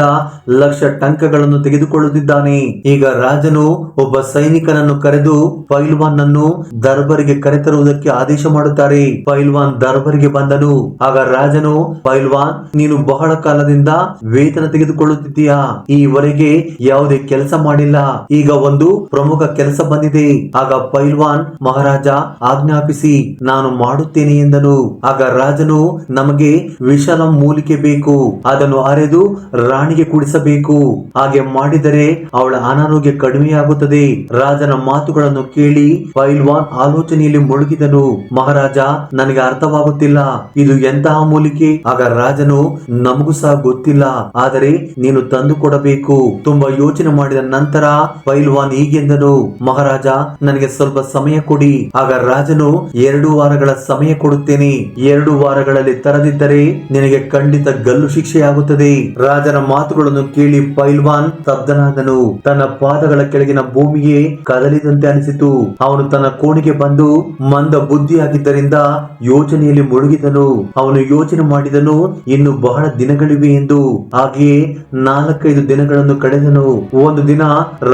ಲಕ್ಷ ಟಂಕಗಳನ್ನು ತೆಗೆದುಕೊಳ್ಳುತ್ತಿದ್ದಾನೆ. ಈಗ ರಾಜನು ಒಬ್ಬ ಸೈನಿಕನನ್ನು ಕರೆದು ಪೈಲ್ವಾನ್ ಅನ್ನು ದರ್ಬರ್ಗೆ ಕರೆತರುವುದಕ್ಕೆ ಆದೇಶ ಮಾಡುತ್ತಾರೆ. ಪೈಲ್ವಾನ್ ದರ್ಬರ್ಗೆ ಬಂದನು. ಆಗ ರಾಜನು, ಪೈಲ್ವಾನ್, ನೀನು ಬಹಳ ಕಾಲದಿಂದ ವೇತನ ತೆಗೆದುಕೊಳ್ಳುತ್ತಿದ್ದೀಯಾ? ಈವರೆಗೆ ಯಾವುದೇ ಕೆಲಸ ಮಾಡಿಲ್ಲ. ಈಗ ಒಂದು ಪ್ರಮುಖ ಕೆಲಸ ಬಂದಿದೆ. ಆಗ ಪೈಲ್ವಾನ್ ಮಹಾರಾಜ, ಆಜ್ಞಾಪಿಸಿ, ನಾನು ಮಾಡುತ್ತೇನೆ ಎಂದನು. ಆಗ ರಾಜನು ನಮಗೆ ವಿಶಾಲ ಮೂಲಿಕೆ ಬೇಕು, ಅದನ್ನು ಅರೆದು ರಾಣಿಗೆ ಕುಡಿಸಬೇಕು. ಹಾಗೆ ಮಾಡಿದರೆ ಅವಳ ಅನಾರೋಗ್ಯ ಕಡಿಮೆಯಾಗುತ್ತದೆ. ರಾಜನ ಮಾತುಗಳನ್ನು ಕೇಳಿ ಪೈಲ್ವಾನ್ ಆಲೋಚನೆಯಲ್ಲಿ ಮುಳುಗಿದನು. ಮಹಾರಾಜ, ನನಗೆ ಅರ್ಥವಾಗುತ್ತಿಲ್ಲ, ಇದು ಎಂತಹ ಮೂಲಿಕೆ? ಆಗ ರಾಜನು, ನಮಗೂ ಸಹ ಗೊತ್ತಿಲ್ಲ, ಆದರೆ ನೀನು ತಂದು ಕೊಡಬೇಕು ತುಂಬಾ ಯೋಚನೆ ಮಾಡಿದ ನಂತರ ಪೈಲ್ವಾನ್ ಹೀಗೆಂದನು, ಮಹಾರಾಜ, ನನಗೆ ಸ್ವಲ್ಪ ಸಮಯ ಕೊಡಿ. ಆಗ ರಾಜನು, ಎರಡು ವಾರಗಳ ಸಮಯ ಕೊಡುತ್ತೇನೆ. ಎರಡು ವಾರಗಳಲ್ಲಿ ತರದಿದ್ದರೆ ನಿನಗೆ ಖಂಡಿತ ಗಲ್ಲು ಶಿಕ್ಷೆಯಾಗುತ್ತದೆ. ರಾಜನ ಮಾತುಗಳನ್ನು ಕೇಳಿ ಪೈಲ್ವಾನ್ ಸ್ತಬ್ಧನಾದನು ತನ್ನ ಪಾದಗಳ ಕೆಳಗಿನ ಭೂಮಿಗೆ ಕದಲಿದಂತೆ ಅನಿಸಿತು. ಅವನು ತನ್ನ ಕೋಣೆಗೆ ಬಂದು ಮಂದ ಬುದ್ಧಿಯಾಗಿದ್ದರಿಂದ ಯೋಚನೆಯಲ್ಲಿ ಮುಳುಗಿದನು. ಅವನು ಯೋಚನೆ ಮಾಡಿದನು, ಇನ್ನು ಬಹಳ ದಿನಗಳಿವೆ ಎಂದು. ಹಾಗೆಯೇ ನಾಲ್ಕೈದು ದಿನಗಳನ್ನು ಕಳೆದನು. ಒಂದು ದಿನ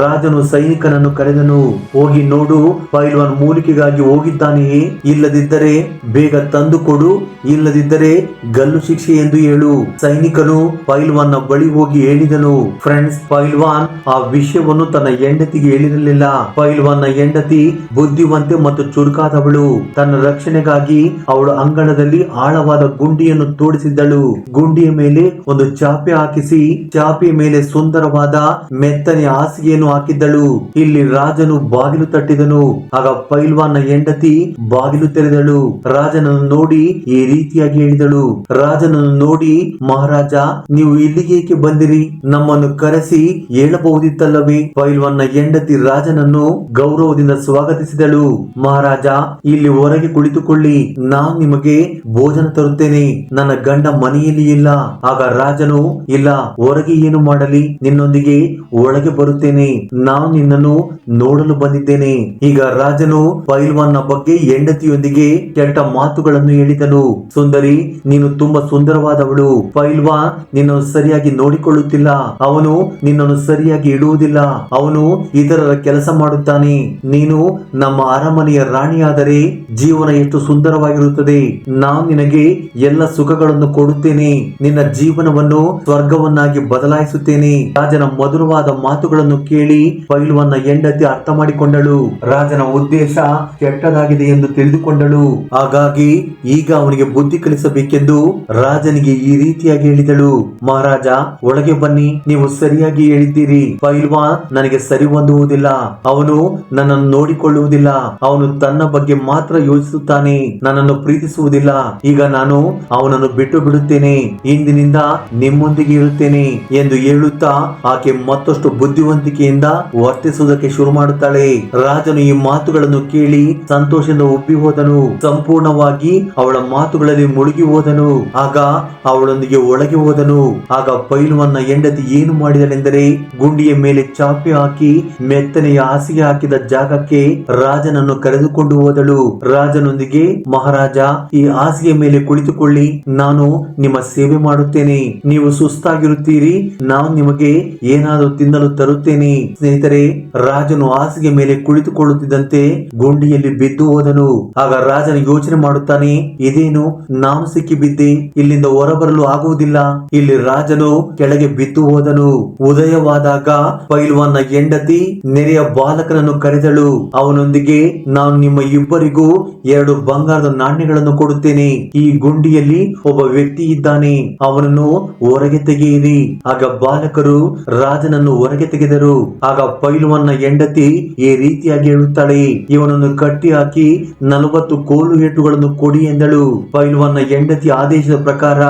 ರಾಜನು ಸೈನಿಕನನ್ನು ಕರೆದನು. ಹೋಗಿ ನೋಡು, ಪೈಲ್ವಾನ್ ಮೂಲಿಕೆಗಾಗಿ ಹೋಗಿದ್ದಾನೆಯೇ? ಇಲ್ಲದಿದ್ದರೆ ಬೇಗ ತಂದು ಕೊಡು. ಇಲ್ಲದಿದ್ದರೆ ಗಲ್ಲು ಶಿಕ್ಷೆ ಎಂದು ಹೇಳು. ಸೈನಿಕನು ಪೈಲ್ವಾನ್ನ ಬಳಿ ಹೋಗಿ ಹೇಳಿದನು. ಫ್ರೆಂಡ್ಸ್, ಪೈಲ್ವಾನ್ ಆ ವಿಷಯವನ್ನು ತನ್ನ ಹೆಂಡತಿಗೆ ಹೇಳಿರಲಿಲ್ಲ. ಪೈಲ್ವಾನ್ನ ಹೆಂಡತಿ ಬುದ್ಧಿವಂತೆ ಮತ್ತು ಚುರುಕಾದವಳು. ತನ್ನ ರಕ್ಷಣೆಗಾಗಿ ಅವಳು ಅಂಗಣದಲ್ಲಿ ಆಳವಾದ ಗುಂಡಿಯನ್ನು ತೋಡಿಸಿದ್ದಳು. ಗುಂಡಿಯ ಮೇಲೆ ಒಂದು ಚಾಪೆ ಹಾಕಿಸಿ, ಚಾಪೆಯ ಮೇಲೆ ಸುಂದರವಾದ ಮೆತ್ತನೆ ಹಾಸಿಗೆಯನ್ನು ಹಾಕಿದ್ದಳು. ಇಲ್ಲಿ ರಾಜನು ಬಾಗಿಲು ತಟ್ಟಿದನು. ಆಗ ಪೈಲ್ವಾನ್ನ ಹೆಂಡತಿ ಬಾಗಿಲು ತೆರೆದಳು. ರಾಜನನ್ನು ನೋಡಿ ಈ ರೀತಿಯಾಗಿ ಹೇಳಿದಳು. ರಾಜನನ್ನು ನೋಡಿ, ಮಹಾರಾಜ, ನೀವು ಇಲ್ಲಿಗೆ ಬಂದಿರಿ? ನಮ್ಮನ್ನು ಕರೆಸಿ ಹೇಳಬಹುದಿತ್ತಲ್ಲವೇ? ಪೈಲ್ವಾನ್ನ ಹೆಂಡತಿ ರಾಜನನ್ನು ಗೌರವದಿಂದ ಸ್ವಾಗತಿಸಿದಳು. ಮಹಾರಾಜ, ಇಲ್ಲಿ ಹೊರಗೆ ಕುಳಿತುಕೊಳ್ಳಿ. ನಾನು ನಿಮಗೆ ಭೋಜನ ತರುತ್ತೇನೆ. ನನ್ನ ಗಂಡ ಮನೆಯಲ್ಲಿ ಇಲ್ಲ. ಆಗ ರಾಜನು, ಇಲ್ಲ, ಹೊರಗೆ ಏನು ಮಾಡಲಿ? ನಿನ್ನೊಂದಿಗೆ ಒಳಗೆ ಬರುತ್ತೇನೆ. ನಾನು ನಿನ್ನನ್ನು ನೋಡಲು ಬಂದಿದ್ದೇನೆ. ಈಗ ರಾಜನು ಪೈಲ್ವಾನ್ನ ಬಗ್ಗೆ ಹೆಂಡತಿಯೊಂದಿಗೆ ಕೆಟ್ಟ ಮಾತುಗಳನ್ನು ಹೇಳಿದನು. ಸುಂದರಿ, ನೀನು ತುಂಬಾ ಸುಂದರವಾದವಳು. ಪೈಲ್ವಾ ನಿನ್ನನ್ನು ಸರಿಯಾಗಿ ನೋಡಿಕೊಳ್ಳುತ್ತಿಲ್ಲ. ಅವನು ನಿನ್ನನ್ನು ಸರಿಯಾಗಿ ಇಡುವುದಿಲ್ಲ. ಅವನು ಇತರರ ಕೆಲಸ ಮಾಡುತ್ತಾನೆ. ನೀನು ನಮ್ಮ ಅರಮನೆಯ ರಾಣಿಯಾದರೆ ಜೀವನ ಎಷ್ಟು ಸುಂದರವಾಗಿರುತ್ತದೆ. ನಾನು ನಿನಗೆ ಎಲ್ಲ ಸುಖಗಳನ್ನು ಕೊಡುತ್ತೇನೆ. ನಿನ್ನ ಜೀವನವನ್ನು ಸ್ವರ್ಗವನ್ನಾಗಿ ಬದಲಾಯಿಸುತ್ತೇನೆ. ರಾಜನ ಮಧುರವಾದ ಮಾತುಗಳನ್ನು ಕೇಳಿ ಪೈಲ್ವನ್ನ ಹೆಂಡತಿ ಅರ್ಥ ಮಾಡಿಕೊಂಡಳು ರಾಜನ ಉದ್ದೇಶ ಕೆಟ್ಟದಾಗಿದೆ ಎಂದು ತಿಳಿದುಕೊಂಡಳು. ಹಾಗಾಗಿ ಈಗ ಅವನಿಗೆ ಬುದ್ಧಿ ಕಲಿಸಬೇಕೆಂದು ರಾಜನಿಗೆ ಈ ರೀತಿಯಾಗಿ ಹೇಳಿದಳು. ಮಹಾರಾಜ, ಒಳಗೆ ಬನ್ನಿ. ನೀವು ಸರಿಯಾಗಿ ಹೇಳಿದ್ದೀರಿ. ಪೈಲ್ವಾನ್ ನನಗೆ ಸರಿ ಹೊಂದುವುದಿಲ್ಲ. ಅವನು ನನ್ನನ್ನು ನೋಡಿಕೊಳ್ಳುವುದಿಲ್ಲ. ಅವನು ತನ್ನ ಬಗ್ಗೆ ಮಾತ್ರ ಯೋಚಿಸುತ್ತಾನೆ. ನನ್ನನ್ನು ಪ್ರೀತಿಸುವುದಿಲ್ಲ. ಈಗ ನಾನು ಅವನನ್ನು ಬಿಟ್ಟು ಬಿಡುತ್ತೇನೆ. ಇಂದಿನಿಂದ ನಿಮ್ಮೊಂದಿಗೆ ಇರುತ್ತೇನೆ ಎಂದು ಹೇಳುತ್ತಾ ಆಕೆ ಮತ್ತಷ್ಟು ಬುದ್ಧಿವಂತಿಕೆಯಿಂದ ವರ್ತಿಸುವುದಕ್ಕೆ ಶುರು ಮಾಡುತ್ತಾಳೆ ರಾಜನು ಈ ಮಾತುಗಳನ್ನು ಕೇಳಿ ಸಂತೋಷದಿಂದ ಒಪ್ಪಿ ಹೋದನು ಸಂಪೂರ್ಣವಾಗಿ ಅವಳ ಮಾತುಗಳಲ್ಲಿ ಮುಳುಗಿ ಹೋದನು ಆಗ ಅವಳೊಂದಿಗೆ ಒಳಗೆ ಹೋದನು. ಆಗ ಪೈಲುವನ್ನ ಹೆಂಡತಿ ಏನು ಮಾಡಿದಳೆಂದರೆ ಗುಂಡಿಯ ಮೇಲೆ ಚಾಪೆ ಹಾಕಿ ಮೆತ್ತನೆಯ ಹಾಸಿಗೆ ಹಾಕಿದ ಜಾಗಕ್ಕೆ ರಾಜನನ್ನು ಕರೆದುಕೊಂಡು ಹೋದಳು. ರಾಜನೊಂದಿಗೆ, ಮಹಾರಾಜ, ಈ ಹಾಸಿಗೆ ಮೇಲೆ ಕುಳಿತುಕೊಳ್ಳಿ. ನಾನು ನಿಮ್ಮ ಸೇವೆ ಮಾಡುತ್ತೇನೆ. ನೀವು ಸುಸ್ತಾಗಿರುತ್ತೀರಿ. ನಾನು ನಿಮಗೆ ಏನಾದರೂ ತಿನ್ನಲು ತರುತ್ತೇನೆ. ಸ್ನೇಹಿತರೆ, ರಾಜನು ಹಾಸಿಗೆ ಮೇಲೆ ಕುಳಿತುಕೊಳ್ಳುತ್ತಿದ್ದಂತೆ ಗುಂಡಿಯಲ್ಲಿ ಬಿದ್ದು ಹೋದನು. ಆಗ ರಾಜನು ಯೋಚನೆ ಮಾಡುತ್ತಾನೆ, ಇದೇನು? ನಾನು ಸಿಕ್ಕಿ ಬಿದ್ದೆ ಇಲ್ಲಿಂದ ಹೊರಬರಲು ಆಗುವುದಿಲ್ಲ. ಇಲ್ಲಿ ರಾಜನು ಕೆಳಗೆ ಬಿದ್ದು ಹೋದನು. ಉದಯವಾದಾಗ ಪೈಲ್ವಾನ್ನ ಹೆಂಡತಿ ನೆರೆಯ ಬಾಲಕನನ್ನು ಕರೆದಳು. ಅವನೊಂದಿಗೆ, ನಾನು ನಿಮ್ಮ ಇಬ್ಬರಿಗೂ ಎರಡು ಬಂಗಾರದ ನಾಣ್ಯಗಳನ್ನು ಕೊಡುತ್ತೇನೆ. ಈ ಗುಂಡಿಯಲ್ಲಿ ಒಬ್ಬ ವ್ಯಕ್ತಿ ಇದ್ದಾನೆ. ಅವನನ್ನು ಹೊರಗೆ ತೆಗೆಯಿರಿ. ಆಗ ಬಾಲಕರು ರಾಜನನ್ನು ಹೊರಗೆ ತೆಗೆದರು. ಆಗ ಪೈಲ್ವಾನ್ನ ಹೆಂಡತಿ ಈ ರೀತಿಯಾಗಿ ಹೇಳುತ್ತಾಳೆ ಇವನನ್ನು ಕಟ್ಟಿ ಹಾಕಿ ನಲವತ್ತು ಕೋಲು ಏಟುಗಳನ್ನು ಕೊಡಿ ಎಂದಳು. ಪೈಲ್ವನ್ನ ಹೆಂಡತಿ ಆದೇಶದ ಪ್ರಕಾರ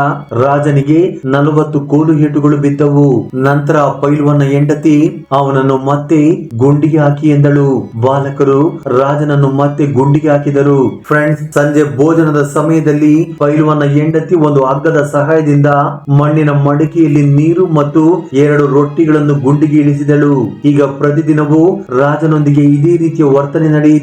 ರಾಜನಿಗೆ ನಲವತ್ತು ಕೋಲು ಏಟುಗಳು ಬಿದ್ದವು. ನಂತರ ಪೈಲ್ವನ್ನ ಹೆಂಡತಿ ಅವನನ್ನು ಮತ್ತೆ ಗುಂಡಿಗೆ ಹಾಕಿ ಎಂದಳು. ಬಾಲಕರು ರಾಜನನ್ನು ಮತ್ತೆ ಗುಂಡಿಗೆ ಹಾಕಿದರು. ಫ್ರೆಂಡ್ಸ್, ಸಂಜೆ ಭೋಜನದ ಸಮಯದಲ್ಲಿ ಪೈಲ್ವನ್ನ ಹೆಂಡತಿ ಒಂದು ಅಗ್ಗದ ಸಹಾಯದಿಂದ ಮಣ್ಣಿನ ಮಡಿಕೆಯಲ್ಲಿ ನೀರು ಮತ್ತು ಎರಡು ರೊಟ್ಟಿಗಳನ್ನು ಗುಂಡಿಗೆ ಇಳಿಸಿದಳು. ಈಗ ಪ್ರತಿದಿನವೂ ರಾಜನೊಂದಿಗೆ ಇದೇ ರೀತಿಯ ವರ್ತನೆ ನಡೆಯಿತು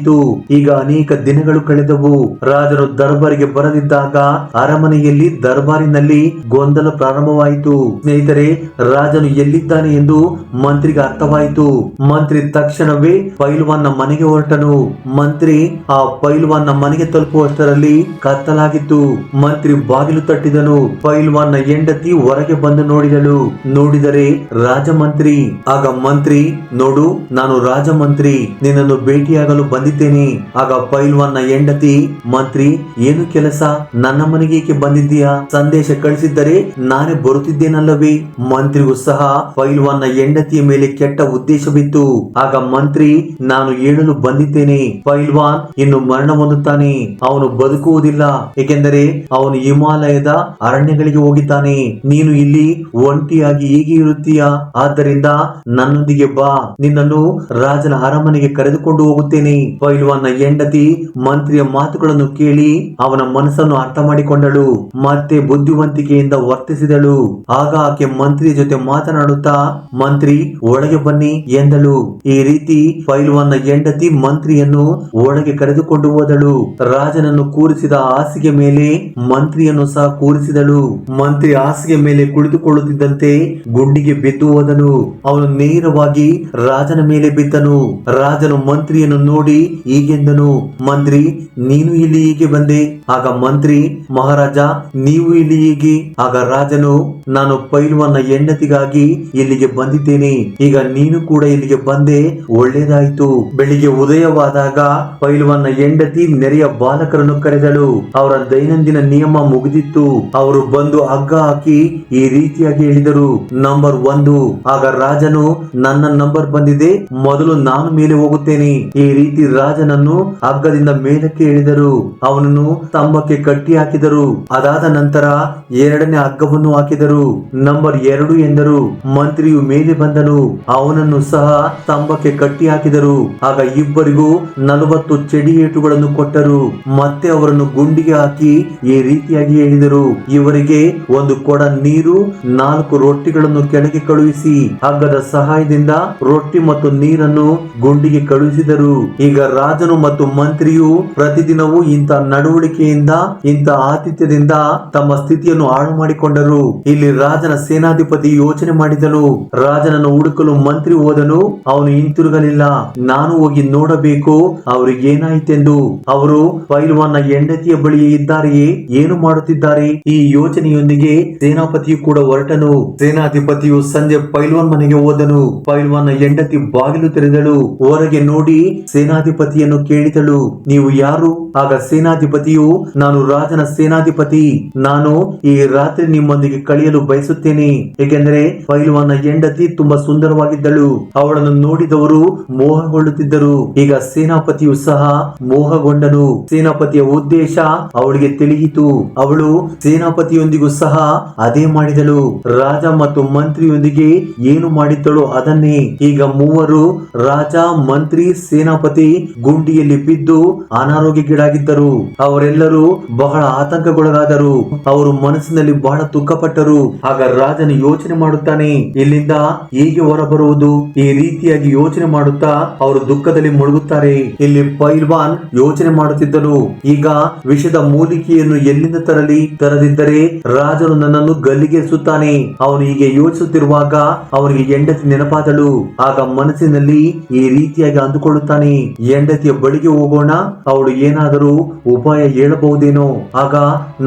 ಈಗ ಅನೇಕ ದಿನಗಳು ಕಳೆದವು. ರಾಜನು ದರ್ಬಾರಿಗೆ ಬರದಿದ್ದಾಗ ಅರಮನೆಯಲ್ಲಿ ದರ್ಬಾರಿನಲ್ಲಿ ಗೊಂದಲ ಪ್ರಾರಂಭವಾಯಿತು. ಸ್ನೇಹಿತರೆ, ರಾಜನು ಎಲ್ಲಿದ್ದಾನೆ ಎಂದು ಮಂತ್ರಿಗೆ ಅರ್ಥವಾಯಿತು. ಮಂತ್ರಿ ತಕ್ಷಣವೇ ಪೈಲ್ವಾನ್ನ ಮನೆಗೆ ಹೊರಟನು. ಮಂತ್ರಿ ಆ ಪೈಲ್ವಾನ್ನ ಮನೆಗೆ ತಲುಪುವಷ್ಟರಲ್ಲಿ ಕತ್ತಲಾಗಿತ್ತು. ಮಂತ್ರಿ ಬಾಗಿಲು ತಟ್ಟಿದನು. ಪೈಲ್ವಾನ್ನ ಹೆಂಡತಿ ಹೊರಗೆ ಬಂದು ನೋಡಿದಳು. ನೋಡಿದರೆ ರಾಜಮಂತ್ರಿ. ಆಗ ಮಂತ್ರಿ, ನೋಡು, ನಾನು ರಾಜಮಂತ್ರಿ. ನಿನ್ನನ್ನು ಭೇಟಿಯಾಗಲು ಬಂದಿದ್ದೇನೆ. ಆಗ ಪೈಲ್ವಾನ್ನ ಹೆಂಡತಿ, ಮಂತ್ರಿ, ಏನು ಕೆಲಸ? ನನ್ನ ಮನೆಗೆ ಏಕೆ ಬಂದಿದ್ದೀಯಾ? ಸಂದೇಶ ಕಳಿಸಿದ್ದರೆ ನಾನೇ ಬರುತ್ತಿದ್ದೇನಲ್ಲವೇ? ಮಂತ್ರಿಗೂ ಸಹ ಪೈಲ್ವಾನ್ನ ಹೆಂಡತಿಯ ಮೇಲೆ ಕೆಟ್ಟ ಉದ್ದೇಶವಿತ್ತು ಆಗ ಮಂತ್ರಿ, ನಾನು ಹೇಳಲು ಬಂದಿದ್ದೇನೆ. ಪೈಲ್ವಾನ್ ಇನ್ನು ಮರಣ ಹೊಂದುತ್ತಾನೆ. ಅವನು ಬದುಕುವುದಿಲ್ಲ. ಏಕೆಂದರೆ ಅವನು ಹಿಮಾಲಯದ ಅರಣ್ಯಗಳಿಗೆ ಹೋಗಿದ್ದಾನೆ. ನೀನು ಇಲ್ಲಿ ಒಂಟಿಯಾಗಿ ಹೇಗೆ ಇರುತ್ತೀಯಾ? ಆದ್ದರಿಂದ ನನ್ನೊಂದಿಗೆ ಬಾ. ನಿನ್ನನ್ನು ರಾಜನ ಅರಮನೆಗೆ ಕರೆದುಕೊಂಡು ಹೋಗುತ್ತೇನೆ. ಪೈಲ್ವಾನ್ನ ಹೆಂಡತಿ ಮಂತ್ರಿಯ ಮಾತುಗಳನ್ನು ಕೇಳಿ ಅವನ ಮನಸ್ಸನ್ನು ಅರ್ಥ ಮಾಡಿಕೊಂಡಳು. ಮತ್ತೆ ಬುದ್ಧಿವಂತಿಕೆಯಿಂದ ವರ್ತಿಸಿದಳು. ಆಗ ಆಕೆ ಮಂತ್ರಿಯ ಜೊತೆ ಮಾತನಾಡುತ್ತಾ, ಮಂತ್ರಿ, ಒಳಗೆ ಬನ್ನಿ ಎಂದಳು. ಈ ರೀತಿ ಪೈಲ್ವಾನ್ನ ಹೆಂಡತಿ ಮಂತ್ರಿಯನ್ನು ಒಳಗೆ ಕರೆದುಕೊಂಡು ಹೋದಳು. ರಾಜನನ್ನು ಕೂರಿಸಿದ ಹಾಸಿಗೆ ಮೇಲೆ ಮಂತ್ರಿಯನ್ನು ಸಹ ಕೂರಿಸಿದಳು. ಮಂತ್ರಿ ಹಾಸಿಗೆ ಮೇಲೆ ಕುಳಿತುಕೊಳ್ಳುತ್ತಿದ್ದಂತೆ ಗುಂಡಿಗೆ ಬಿದ್ದು ಹೋದನು. ಅವನು ನೇರವಾಗಿ ರಾಜನ ಮೇಲೆ ಬಿದ್ದನು. ರಾಜನು ಮಂತ್ರಿಯನ್ನು ನೋಡಿ ಹೀಗೆಂದನು ಮಂತ್ರಿ, ನೀನು ಇಲ್ಲಿ ಹೀಗೆ ಬಂದೆ? ಆಗ ಮಂತ್ರಿ, ಮಹಾರಾಜ, ನೀವು ಇಲ್ಲಿ ಹೀಗೆ? ಆಗ ರಾಜನು, ನಾನು ಪೈಲ್ವನ್ನ ಹೆಂಡತಿಗಾಗಿ ಇಲ್ಲಿಗೆ ಬಂದಿದ್ದೇನೆ. ಈಗ ನೀನು ಕೂಡ ಇಲ್ಲಿಗೆ ಬಂದೆ ಒಳ್ಳೇದಾಯ್ತು. ಬೆಳಿಗ್ಗೆ ಉದಯವಾದಾಗ ಪೈಲ್ವನ್ನ ಹೆಂಡತಿ ನೆರೆಯ ಬಾಲಕರನ್ನು ಕರೆದಳು. ಅವರ ದೈನಂದಿನ ನಿಯಮ ಮುಗಿದಿತ್ತು. ಅವರು ಬಂದು ಹಗ್ಗ ಹಾಕಿ ಈ ರೀತಿಯಾಗಿ ಹೇಳಿದರು. ನಂಬರ್ ಒಂದು, ಆಗ ರಾಜನು, ನನ್ನ ನಂಬರ್ ಬಂದಿದೆ. ಮೊದಲು ನಾನು ಮೇಲೆ ಹೋಗುತ್ತೇನೆ. ಈ ರೀತಿ ರಾಜನನ್ನು ಹಗ್ಗದಿಂದ ಮೇಲಕ್ಕೆ ಎಳೆದರು. ಅವನನ್ನು ಸ್ತಂಭಕ್ಕೆ ಕಟ್ಟಿ ಹಾಕಿದರು. ಅದಾದ ನಂತರ ಎರಡನೇ ಹಗ್ಗವನ್ನು ಹಾಕಿದರು. ನಂಬರ್ ಎರಡು ಎಂದರು, ಮಂತ್ರಿಯು ಮೇಲೆ ಬಂದನು. ಅವನನ್ನು ಸಹ ಸ್ತಂಭಕ್ಕೆ ಕಟ್ಟಿ ಹಾಕಿದರು. ಆಗ ಇಬ್ಬರಿಗೂ ನಲವತ್ತು ಚೆಡಿ ಏಟುಗಳನ್ನು ಕೊಟ್ಟರು. ಮತ್ತೆ ಅವರನ್ನು ಗುಂಡಿಗೆ ಹಾಕಿ ಈ ರೀತಿಯಾಗಿ ಹೇಳಿದರು ಇವರಿಗೆ ಒಂದು ಕೊಡ ನೀರು, ನಾಲ್ಕು ರೊಟ್ಟಿಗಳನ್ನು ಕೆಳಗೆ ಕಳುಹಿಸಿ. ಹಗ್ಗದ ಸಹಾಯದಿಂದ ರೊಟ್ಟಿ ಮತ್ತು ನೀರನ್ನು ಗುಂಡಿಗೆ ಕಳುಹಿಸಿದರು. ಈಗ ರಾಜನು ಮತ್ತು ಮಂತ್ರಿಯು ಪ್ರತಿದಿನವೂ ಇಂಥ ನಡವಳಿಕೆಯಿಂದ, ಇಂಥ ಆತಿಥ್ಯದಿಂದ ತಮ್ಮ ಸ್ಥಿತಿಯನ್ನು ಹಾಳು ಮಾಡಿಕೊಂಡರು ಇಲ್ಲಿ ರಾಜನ ಸೇನಾಧಿಪತಿ ಯೋಚನೆ ಮಾಡಿದನು ರಾಜನನ್ನು ಹುಡುಕಲು ಮಂತ್ರಿ ಹೋದನು. ಅವನು ಹಿಂತಿರುಗಲಿಲ್ಲ. ನಾನು ಹೋಗಿ ನೋಡಬೇಕು ಅವರಿಗೆ ಏನಾಯಿತೆಂದು ಅವರು, ಪೈಲ್ವಾನ್ನ ಹೆಂಡತಿಯ ಬಳಿಯೇ ಇದ್ದಾರೆಯೇ? ಏನು ಮಾಡುತ್ತಿದ್ದಾರೆ? ಈ ಯೋಚನೆಯೊಂದಿಗೆ ಸೇನಾಪತಿಯು ಕೂಡ ಹೊರಟನು. ಸೇನಾಧಿಪತಿಯು ಸಂಜೆ ಪೈಲ್ವಾನ್ ಮನೆಗೆ ಹೋದನು. ಪೈಲ್ವಾನ್ನ ಹೆಂಡತಿ ಬಾಗಿಲು ತೆರೆದಳು. ಹೊರಗೆ ನೋಡಿ ಸೇನಾಧಿಪತಿಯನ್ನು ಕೇಳಿದಳು. ನೀವು ಯಾರು? ಆಗ ಸೇನಾಧಿಪತಿಯು, ನಾನು ರಾಜನ ಸೇನಾಧಿಪತಿ. ನಾನು ಈ ರಾತ್ರಿ ನಿಮ್ಮೊಂದಿಗೆ ಕಳೆಯಲು ಬಯಸುತ್ತೇನೆ. ಏಕೆಂದರೆ ಪೈಲ್ವಾನ್ನ ಹೆಂಡತಿ ತುಂಬಾ ಸುಂದರವಾಗಿದ್ದಳು. ಅವಳನ್ನು ನೋಡಿದವರು ಮೋಹಗೊಳ್ಳುತ್ತಿದ್ದರು. ಈಗ ಸೇನಾಪತಿಯು ಸಹ ಮೋಹಗೊಂಡನು. ಸೇನಾಪತಿಯ ಉದ್ದೇಶ ಅವಳಿಗೆ ತಿಳಿಯಿತು. ಅವಳು ಸೇನಾಪತಿಯೊಂದಿಗೂ ಸಹ ಅದೇ ಮಾಡಿದಳು. ರಾಜ ಮತ್ತು ಮಂತ್ರಿಯೊಂದಿಗೆ ಏನು ಮಾಡಿದ್ದಳು ಅದನ್ನೇ. ಈಗ ಮೂವರು ರಾಜ, ಮಂತ್ರಿ, ಸೇನಾಪತಿ ಗುಂಡಿಯಲ್ಲಿ ಬಿದ್ದು ಅನಾರೋಗ್ಯಗೀಡಾಗಿದ್ದರು ಅವರೆಲ್ಲರೂ ಬಹಳ ಆತಂಕಗೊಳಗಾದರು ಅವರು ಮನಸ್ಸಿನಲ್ಲಿ ಬಹಳ ದುಃಖಪಟ್ಟರು ಆಗ ರಾಜನು ಯೋಚನೆ ಮಾಡುತ್ತಾನೆ, ಇಲ್ಲಿಂದ ಹೇಗೆ ಹೊರಬರುವುದು? ಈ ರೀತಿಯಾಗಿ ಯೋಚನೆ ಮಾಡುತ್ತಾ ಅವರು ದುಃಖದಲ್ಲಿ ಮುಳುಗುತ್ತಾರೆ. ಇಲ್ಲಿ ಪೈಲ್ವಾನ್ ಯೋಚನೆ ಮಾಡುತ್ತಿದ್ದನು. ಈಗ ವಿಷದ ಮೂಲಿಕೆಯನ್ನು ಎಲ್ಲಿಂದ ತರಲಿ? ತರದಿದ್ದರೆ ರಾಜನು ನನ್ನನ್ನು ಗಲ್ಲಿಗೇರಿಸುತ್ತಾನೆ ಅವನು ಹೀಗೆ ಯೋಚಿಸುತ್ತಿರುವಾಗ ಅವನಿಗೆ ಹೆಂಡತಿ ನೆನಪಾದಳು. ಆಗ ಮನಸ್ಸಿನಲ್ಲಿ ಈ ರೀತಿಯಾಗಿ ಅಂದುಕೊಳ್ಳುತ್ತಾನೆ. ಹೆಂಡತಿಯ ಬಳಿಗೆ ಹೋಗೋಣ, ಅವಳು ಏನಾದರೂ ಉಪಾಯ ಹೇಳಬಹುದೇನೋ, ಆಗ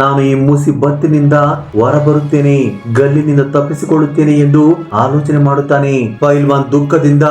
ನಾನು ಈ ಮುಸಿಬತ್ತಿನಿಂದ ಹೊರಬರುತ್ತೇನೆ, ಗಲ್ಲಿನಿಂದ ತಪ್ಪಿಸಿಕೊಳ್ಳುತ್ತೇನೆ ಎಂದು ಆಲೋಚನೆ ಮಾಡುತ್ತಾನೆ. ಪೈಲ್ವಾನ್ ದುಃಖದಿಂದ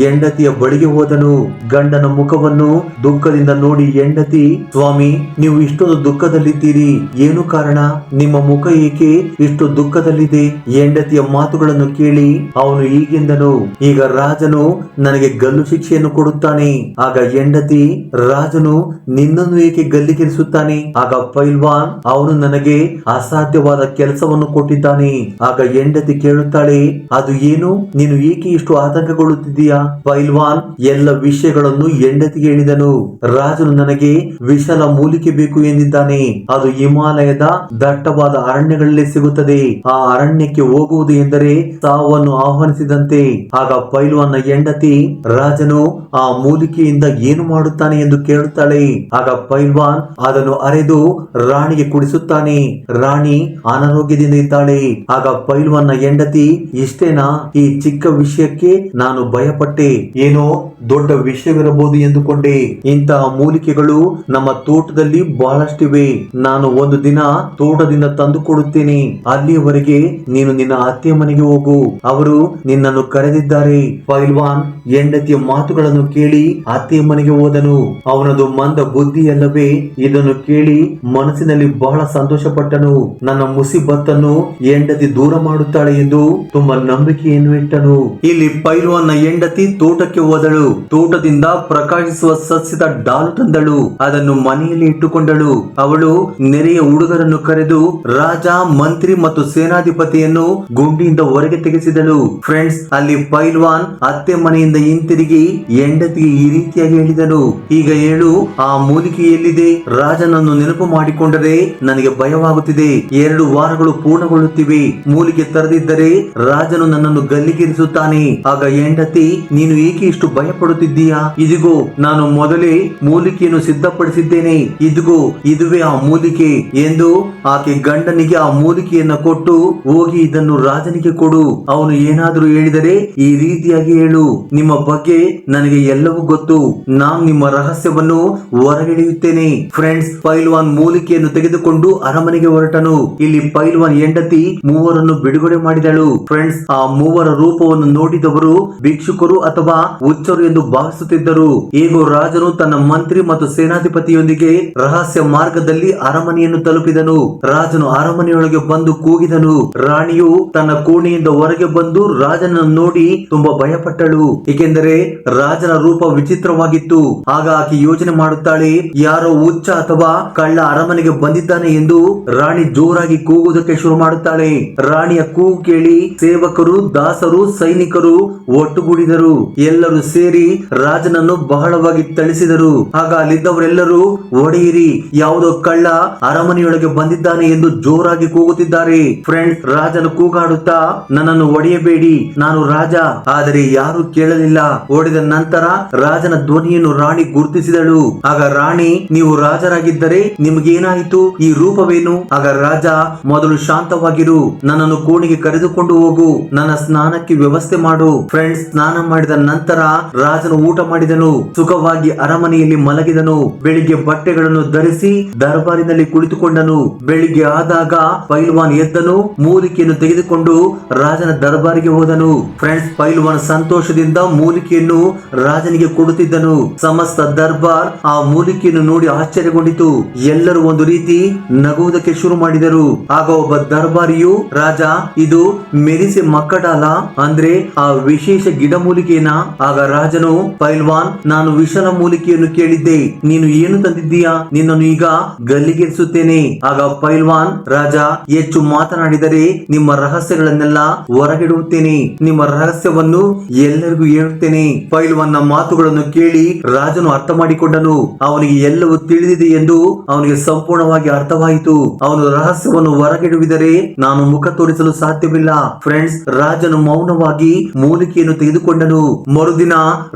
ಹೆಂಡತಿಯ ಬಳಿಗೆ ಹೋದನು. ಗಂಡನ ಮುಖವನ್ನು ದುಃಖದಿಂದ ನೋಡಿ ಹೆಂಡತಿ, ಸ್ವಾಮಿ, ನೀವು ಇಷ್ಟೊಂದು ದುಃಖದಲ್ಲಿದ್ದೀರಿ. ಏನು ಕಾರಣ? ನಿಮ್ಮ ಮುಖ ಏಕೆ ಇಷ್ಟು ದುಃಖದಲ್ಲಿದೆ? ಹೆಂಡತಿಯ ಮಾತುಗಳನ್ನು ಕೇಳಿ ಅವನು ಈಗೆಂದನು ಈಗ ರಾಜನು ನನಗೆ ಗಲ್ಲು ಶಿಕ್ಷೆಯನ್ನು ಕೊಡುತ್ತಾನೆ. ಆಗ ಹೆಂಡತಿ ರಾಜನು ನಿನ್ನನ್ನು ಏಕೆ ಗಲ್ಲಿಗಿರಿಸುತ್ತಾನೆ? ಆಗ ಪೈಲ್ವಾನ್, ಅವನು ನನಗೆ ಅಸಾಧ್ಯವಾದ ಕೆಲಸವನ್ನು ಕೊಟ್ಟಿದ್ದಾನೆ. ಆಗ ಹೆಂಡತಿ ಕೇಳುತ್ತಾಳೆ, ಅದು ಏನು? ನೀನು ಏಕೆ ಇಷ್ಟು ಆತಂಕಗೊಳ್ಳುತ್ತಿದ್ದೀಯಾ? ಪೈಲ್ವಾನ್ ಎಲ್ಲ ವಿಷಯಗಳನ್ನು ಹೆಂಡತಿಗೆ ಹೇಳಿದನು. ರಾಜನು ನನಗೆ ವಿಶಾಲ ಮೂಲಿಕೆ ಬೇಕು ಎಂದಿದ್ದಾನೆ. ಅದು ಹಿಮಾಲಯದ ದಟ್ಟವಾದ ಅರಣ್ಯಗಳಲ್ಲಿ ಸಿಗುತ್ತದೆ. ಆ ಅರಣ್ಯಕ್ಕೆ ಹೋಗುವುದು ಎಂದರೆ ಸಾವನ್ನು ಆಹ್ವಾನಿಸಿದಂತೆ. ಆಗ ಪೈಲ್ವಾನ್ನ ಹೆಂಡತಿ ರಾಜನು ಆ ಮೂಲಿಕೆಯಿಂದ ಏನು ಮಾಡುತ್ತಾನೆ ಎಂದು ಕೇಳುತ್ತಾಳೆ. ಆಗ ಪೈಲ್ವಾನ್ ಅದನ್ನು ಅರೆದು ರಾಣಿಗೆ ಕುಡಿಸುತ್ತಾನೆ. ರಾಣಿ ಅನಾರೋಗ್ಯದಿಂದ ಇದ್ದಾಳೆ. ಆಗ ಪೈಲ್ವಾನ್ನ ಹೆಂಡತಿ, ಇಷ್ಟೇನಾ? ಈ ಚಿಕ್ಕ ವಿಷಯಕ್ಕೆ ನಾನು ಭಯಪಟ್ಟೆ. ಏನೋ ದೊಡ್ಡ ವಿಷಯವಿರಬಹುದು ಎಂದುಕೊಂಡೆ. ಇಂತಹ ಮೂಲಿಕೆಗಳು ನಮ್ಮ ತೋಟದಲ್ಲಿ ಬಹಳಷ್ಟಿವೆ. ನಾನು ಒಂದು ದಿನ ತೋಟದಿಂದ ತಂದು ಕೊಡುತ್ತೇನೆ. ಅಲ್ಲಿಯವರೆಗೆ ನೀನು ನಿನ್ನ ಅತ್ತೆ ಮನೆಗೆ ಹೋಗು. ಅವರು ನಿನ್ನನ್ನು ಕರೆದಿದ್ದಾರೆ. ಪೈಲ್ವಾನ್ ಹೆಂಡತಿಯ ಮಾತುಗಳನ್ನು ಕೇಳಿ ಅತ್ತೆ ಮನೆಗೆ ಹೋದನು. ಅವನದು ಮಂದ ಬುದ್ಧಿಯಲ್ಲವೇ ಇದನ್ನು ಕೇಳಿ ಮನಸ್ಸಿನಲ್ಲಿ ಬಹಳ ಸಂತೋಷಪಟ್ಟನು. ನನ್ನ ಮುಸಿಬತ್ತನ್ನು ಹೆಂಡತಿ ದೂರ ಮಾಡುತ್ತಾಳೆ ಎಂದು ತುಂಬಾ ನಂಬಿಕೆಯನ್ನು ಇಟ್ಟನು. ಇಲ್ಲಿ ಪೈಲ್ವಾನ್ನ ಹೆಂಡತಿ ತೋಟಕ್ಕೆ ಹೋದಳು. ತೋಟದಿಂದ ಪ್ರಕಾಶಿಸುವ ಸಸ್ಯದ ಡಾಲ್ ತಂದಳು. ಅದನ್ನು ಮನೆಯಲ್ಲಿ ಇಟ್ಟುಕೊಂಡಳು. ಅವಳು ನೆರೆಯ ಹುಡುಗರನ್ನು ಕರೆದು ರಾಜ, ಮಂತ್ರಿ ಮತ್ತು ಸೇನಾಧಿಪತಿಯನ್ನು ಗುಂಡಿಯಿಂದ ಹೊರಗೆ ತೆಗೆಸಿದಳು. ಫ್ರೆಂಡ್ಸ್, ಅಲ್ಲಿ ಪೈಲ್ವಾನ್ ಅತ್ತೆ ಮನೆಯಿಂದ ಹಿಂತಿರುಗಿ ಹೆಂಡತಿಗೆ ಈ ರೀತಿಯಾಗಿ ಹೇಳಿದನು. ಈಗ ಹೇಳು ಆ ಮೂಲಿಕೆ ಎಲ್ಲಿದೆ? ರಾಜನನ್ನು ನೆನಪು ಮಾಡಿಕೊಂಡರೆ ನನಗೆ ಭಯವಾಗುತ್ತಿದೆ. ಎರಡು ವಾರಗಳು ಪೂರ್ಣಗೊಳ್ಳುತ್ತಿವೆ. ಮೂಲಿಕೆ ತರದಿದ್ದರೆ ರಾಜನು ನನ್ನನ್ನು ಗಲ್ಲಿಗೇರಿಸುತ್ತಾನೆ. ಆಗ ಹೆಂಡತಿ, ನೀನು ಏಕೆ ಇಷ್ಟು ಭಯಪಡುತ್ತಿದ್ದೀಯಾ? ಇದಿಗೋ, ನಾನು ಮೊದಲೇ ಮೂಲಿಕೆಯನ್ನು ಸಿದ್ಧಪಡಿಸಿದ್ದೇನೆ. ಇದಿಗೋ, ಇದುವೇ ಆ ಮೂಲಿಕೆ ಎಂದು ಆಕೆ ಗಂಡನಿಗೆ ಆ ಮೂಲಿಕೆಯನ್ನ ಕೊಟ್ಟು ಹೋಗಿ ಇದನ್ನು ರಾಜನಿಗೆ ಕೊಡು. ಅವನು ಏನಾದರೂ ಹೇಳಿದರೆ ಈ ರೀತಿಯಾಗಿ ಹೇಳು. ನಿಮ್ಮ ಬಗ್ಗೆ ನನಗೆ ಎಲ್ಲವೂ ಗೊತ್ತು. ನಾನು ನಿಮ್ಮ ರಹಸ್ಯವನ್ನು ಹೊರಗೆಳೆಯುತ್ತೇನೆ. ಫ್ರೆಂಡ್ಸ್ ಪೈಲ್ವಾನ್ ಮೂಲಿಕೆಯನ್ನು ತೆಗೆದುಕೊಂಡು ಅರಮನೆಗೆ ಹೊರಟನು. ಇಲ್ಲಿ ಪೈಲ್ವಾನ್ ಹೆಂಡತಿ ಮೂವರನ್ನು ಬಿಡುಗಡೆ ಮಾಡಿದಳು. ಫ್ರೆಂಡ್ಸ್ ಆ ಮೂವರ ರೂಪವನ್ನು ನೋಡಿದವರು ಭಿಕ್ಷುಕರು ಅಥವಾ ಹುಚ್ಚರು ಎಂದು ಭಾವಿಸುತ್ತಿದ್ದರು. ಹೇಗೋ ರಾಜನು ತನ್ನ ಮಂತ್ರಿ ಮತ್ತು ಸೇನಾಧಿಪತಿಯೊಂದಿಗೆ ರಹಸ್ಯ ಮಾರ್ಗದಲ್ಲಿ ಅರಮನೆಯನ್ನು ತಲುಪಿದನು. ರಾಜನು ಅರಮನೆಯೊಳಗೆ ಬಂದು ಕೂಗಿದನು. ರಾಣಿಯು ತನ್ನ ಕೋಣೆಯಿಂದ ಹೊರಗೆ ಬಂದು ರಾಜನನ್ನು ನೋಡಿ ತುಂಬಾ ಭಯಪಟ್ಟಳು. ಏಕೆಂದರೆ ರಾಜನ ರೂಪ ವಿಚಿತ್ರ ಪವಿತ್ರವಾಗಿತ್ತು ಆಗ ಆಕೆ ಯೋಚನೆ ಮಾಡುತ್ತಾಳೆ, ಯಾರೋ ಹುಚ್ಚ ಅಥವಾ ಕಳ್ಳ ಅರಮನೆಗೆ ಬಂದಿದ್ದಾನೆ ಎಂದು ರಾಣಿ ಜೋರಾಗಿ ಕೂಗುವುದಕ್ಕೆ ಶುರು ಮಾಡುತ್ತಾಳೆ. ರಾಣಿಯ ಕೂಗು ಕೇಳಿ ಸೇವಕರು, ದಾಸರು, ಸೈನಿಕರು ಒಟ್ಟುಗೂಡಿದರು. ಎಲ್ಲರೂ ಸೇರಿ ರಾಜನನ್ನು ಬಹಳವಾಗಿ ತಳಿಸಿದರು ಆಗ ಅಲ್ಲಿದ್ದವರೆಲ್ಲರೂ, ಒಡೆಯಿರಿ, ಯಾವುದೋ ಕಳ್ಳ ಅರಮನೆಯೊಳಗೆ ಬಂದಿದ್ದಾನೆ ಎಂದು ಜೋರಾಗಿ ಕೂಗುತ್ತಿದ್ದಾರೆ. ಫ್ರೆಂಡ್ಸ್ ರಾಜನು ಕೂಗಾಡುತ್ತಾ, ನನ್ನನ್ನು ಒಡೆಯಬೇಡಿ, ನಾನು ರಾಜ, ಆದರೆ ಯಾರು ಕೇಳಲಿಲ್ಲ. ಓಡಿದ ನಂತರ ರಾಜನ ಧ್ವನಿಯನ್ನು ರಾಣಿ ಗುರುತಿಸಿದಳು. ಆಗ ರಾಣಿ, ನೀವು ರಾಜರಾಗಿದ್ದರೆ ನಿಮಗೇನಾಯಿತು? ಈ ರೂಪವೇನು? ಆಗ ರಾಜ, ಮೊದಲು ಶಾಂತವಾಗಿರು. ನನ್ನನ್ನು ಕೋಣೆಗೆ ಕರೆದುಕೊಂಡು ಹೋಗು. ನನ್ನ ಸ್ನಾನಕ್ಕೆ ವ್ಯವಸ್ಥೆ ಮಾಡು. ಫ್ರೆಂಡ್ಸ್, ಸ್ನಾನ ಮಾಡಿದ ನಂತರ ರಾಜನು ಊಟ ಮಾಡಿದನು. ಸುಖವಾಗಿ ಅರಮನೆಯಲ್ಲಿ ಮಲಗಿದನು. ಬೆಳಿಗ್ಗೆ ಬಟ್ಟೆಗಳನ್ನು ಧರಿಸಿ ದರ್ಬಾರಿನಲ್ಲಿ ಕುಳಿತುಕೊಂಡನು. ಬೆಳಿಗ್ಗೆ ಆದಾಗ ಪೈಲ್ವಾನ್ ಎದ್ದನು. ಮೂಲಿಕೆಯನ್ನು ತೆಗೆದುಕೊಂಡು ರಾಜನ ದರ್ಬಾರಿಗೆ ಹೋದನು. ಫ್ರೆಂಡ್ಸ್, ಪೈಲ್ವಾನ್ ಸಂತೋಷದಿಂದ ಮೂಲಿಕೆಯನ್ನು ರಾಜನಿಗೆ ಕೊಡುತ್ತಿದ್ದನು ಸಮಸ್ತ ದರ್ಬಾರ್ ಆ ಮೂಲಿಕೆಯನ್ನು ನೋಡಿ ಆಶ್ಚರ್ಯಗೊಂಡಿತು. ಎಲ್ಲರೂ ಒಂದು ರೀತಿ ನಗುವುದಕ್ಕೆ ಶುರು ಮಾಡಿದರು. ಆಗ ಒಬ್ಬ ದರ್ಬಾರಿಯು, ರಾಜ, ಇದು ಮೆರಿಸಿ ಮಕ್ಕಡಾಲ? ಅಂದ್ರೆ ಆ ವಿಶೇಷ ಗಿಡಮೂಲಿಕೆನ ಆಗ ರಾಜನು, ಪೈಲ್ವಾನ್, ನಾನು ವಿಷಲ ಮೂಲಿಕೆಯನ್ನು ಕೇಳಿದ್ದೆ. ನೀನು ಏನು ತಂದಿದ್ದೀಯಾ? ನಿನ್ನನ್ನು ಈಗ ಗಲ್ಲಿಗೇರಿಸುತ್ತೇನೆ. ಆಗ ಪೈಲ್ವಾನ್, ರಾಜ, ಹೆಚ್ಚು ಮಾತನಾಡಿದರೆ ನಿಮ್ಮ ರಹಸ್ಯಗಳನ್ನೆಲ್ಲ ಹೊರಗಿಡುತ್ತೇನೆ. ನಿಮ್ಮ ರಹಸ್ಯವನ್ನು ಎಲ್ಲರಿಗೂ ಹೇಳುತ್ತೇನೆ. ಪೈಲ್ವಾನ್ನ ಮಾತುಗಳನ್ನು ಕೇಳಿ ರಾಜನು ಅರ್ಥ ಮಾಡಿಕೊಂಡನು. ಅವನಿಗೆ ಎಲ್ಲವೂ ತಿಳಿದಿದೆ ಎಂದು ಅವನಿಗೆ ಸಂಪೂರ್ಣವಾಗಿ ಅರ್ಥವಾಯಿತು. ಅವನು ರಹಸ್ಯವನ್ನು ಹೊರಗಿಡುವಿದರೆ ನಾನು ಮುಖ ತೋರಿಸಲು ಸಾಧ್ಯವಿಲ್ಲ. ಫ್ರೆಂಡ್ಸ್, ರಾಜನು ಮೌನವಾಗಿ ಮೂಲಿಕೆಯನ್ನು ತೆಗೆದುಕೊಂಡನು. ಮರುದಿನ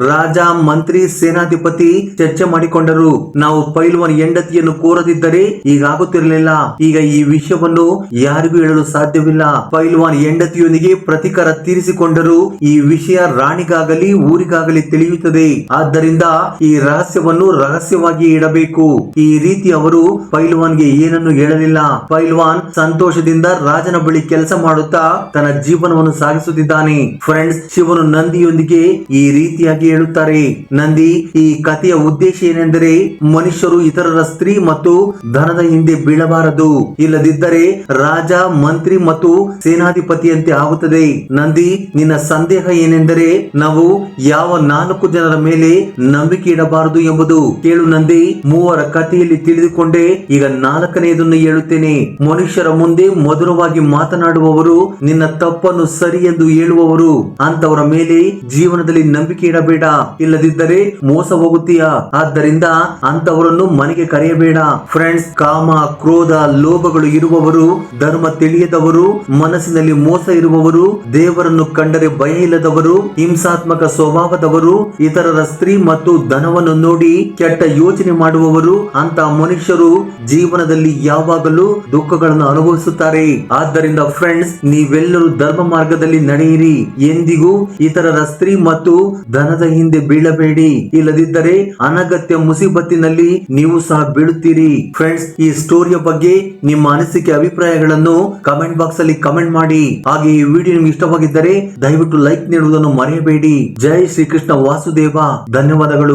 ರಾಜ, ಮಂತ್ರಿ, ಸೇನಾಧಿಪತಿ ಚರ್ಚೆ ಮಾಡಿಕೊಂಡರು. ನಾವು ಪೈಲ್ವಾನ್ ಹೆಂಡತಿಯನ್ನು ಕೋರದಿದ್ದರೆ ಈಗಾಗುತ್ತಿರಲಿಲ್ಲ ಈಗ ಈ ವಿಷಯವನ್ನು ಯಾರಿಗೂ ಹೇಳಲು ಸಾಧ್ಯವಿಲ್ಲ. ಪೈಲ್ವಾನ್ ಹೆಂಡತಿಯೊಂದಿಗೆ ಪ್ರತಿಕಾರ ತೀರಿಸಿಕೊಂಡರು. ಈ ವಿಷಯ ರಾಣಿಗಾಗಲಿ, ಊರಿಗಾಗಲಿ ತಿಳಿಯುತ್ತದೆ. ಆದ್ದರಿಂದ ಈ ರಹಸ್ಯವನ್ನು ರಹಸ್ಯವಾಗಿ ಇಡಬೇಕು. ಈ ರೀತಿ ಅವರು ಪೈಲ್ವಾನ್ಗೆ ಏನನ್ನು ಹೇಳಲಿಲ್ಲ. ಪೈಲ್ವಾನ್ ಸಂತೋಷದಿಂದ ರಾಜನ ಬಳಿ ಕೆಲಸ ಮಾಡುತ್ತಾ ತನ್ನ ಜೀವನವನ್ನು ಸಾಗಿಸುತ್ತಿದ್ದಾನೆ. ಫ್ರೆಂಡ್ಸ್, ಶಿವನು ನಂದಿಯೊಂದಿಗೆ ಈ ರೀತಿಯಾಗಿ ಹೇಳುತ್ತಾರೆ. ನಂದಿ, ಈ ಕಥೆಯ ಉದ್ದೇಶ ಏನೆಂದರೆ ಮನುಷ್ಯರು ಇತರರ ಸ್ತ್ರೀ ಮತ್ತು ಧನದ ಹಿಂದೆ ಬೀಳಬಾರದು. ಇಲ್ಲದಿದ್ದರೆ ರಾಜ, ಮಂತ್ರಿ ಮತ್ತು ಸೇನಾಧಿಪತಿಯಂತೆ ಆಗುತ್ತದೆ. ನಂದಿ, ನಿನ್ನ ಸಂದೇಹ ಏನೆಂದರೆ ನಾವು ಯಾವ ನಾಲ್ಕು ಜನರ ಮೇಲೆ ನಂಬಿಕೆ ಇಡಬಾರದು ಎಂಬುದು ಕೇಳು ನಂದಿ ಮೂವರ ಕಥೆಯಲ್ಲಿ ತಿಳಿದುಕೊಂಡೆ. ಈಗ ನಾಲ್ಕನೆಯದನ್ನು ಹೇಳುತ್ತೇನೆ. ಮನುಷ್ಯರ ಮುಂದೆ ಮಧುರವಾಗಿ ಮಾತನಾಡುವವರು ನಿನ್ನ ತಪ್ಪನ್ನು ಸರಿ ಎಂದು ಹೇಳುವವರು. ಅಂತವರ ಮೇಲೆ ಜೀವನದಲ್ಲಿ ನಂಬಿಕೆ ಇಡಬೇಡ. ಇಲ್ಲದಿದ್ದರೆ ಮೋಸ ಹೋಗುತ್ತೀಯಾ? ಆದ್ದರಿಂದ ಅಂತವರನ್ನು ಮನೆಗೆ ಕರೆಯಬೇಡ. ಫ್ರೆಂಡ್ಸ್, ಕಾಮ, ಕ್ರೋಧ, ಲೋಭಗಳು ಇರುವವರು, ಧರ್ಮ ತಿಳಿಯದವರು, ಮನಸ್ಸಿನಲ್ಲಿ ಮೋಸ ಇರುವವರು, ದೇವರನ್ನು ಕಂಡರೆ ಭಯ ಇಲ್ಲದವರು, ಹಿಂಸಾತ್ಮಕ ಸ್ವಭಾವದವರು, ಇತರರ ಸ್ತ್ರೀ ಮತ್ತು ಧನವನ್ನು ನೋಡಿ ಕೆಟ್ಟ ಯೋಚನೆ ಮಾಡುವವರು ಅಂತ ಮನುಷ್ಯರು ಜೀವನದಲ್ಲಿ ಯಾವಾಗಲೂ ದುಃಖಗಳನ್ನು ಅನುಭವಿಸುತ್ತಾರೆ. ಆದ್ದರಿಂದ ಫ್ರೆಂಡ್ಸ್ ನೀವೆಲ್ಲರೂ ಧರ್ಮ ಮಾರ್ಗದಲ್ಲಿ ನಡೆಯಿರಿ. ಎಂದಿಗೂ ಇತರರ ಸ್ತ್ರೀ ಮತ್ತು ಧನದ ಹಿಂದೆ ಬೀಳಬೇಡಿ. ಇಲ್ಲದಿದ್ದರೆ ಅನಗತ್ಯ ಮುಸಿಬತ್ತಿನಲ್ಲಿ ನೀವು ಸಹ ಬೀಳುತ್ತೀರಿ. ಫ್ರೆಂಡ್ಸ್ ಈ ಸ್ಟೋರಿಯ ಬಗ್ಗೆ ನಿಮ್ಮ ಅನಿಸಿಕೆ, ಅಭಿಪ್ರಾಯಗಳನ್ನು ಕಮೆಂಟ್ ಬಾಕ್ಸ್ ಅಲ್ಲಿ ಕಮೆಂಟ್ ಮಾಡಿ. ಹಾಗೆ ಈ ವಿಡಿಯೋ ನಿಮ್ಗೆ ಇಷ್ಟವಾಗಿದ್ದರೆ ದಯವಿಟ್ಟು ಲೈಕ್ ನೀಡುವುದನ್ನು ಮರೆಯಬೇಡಿ. ಜೈ ಶ್ರೀಕೃಷ್ಣ ವಾಸುದೇವ. ಧನ್ಯವಾದಗಳು.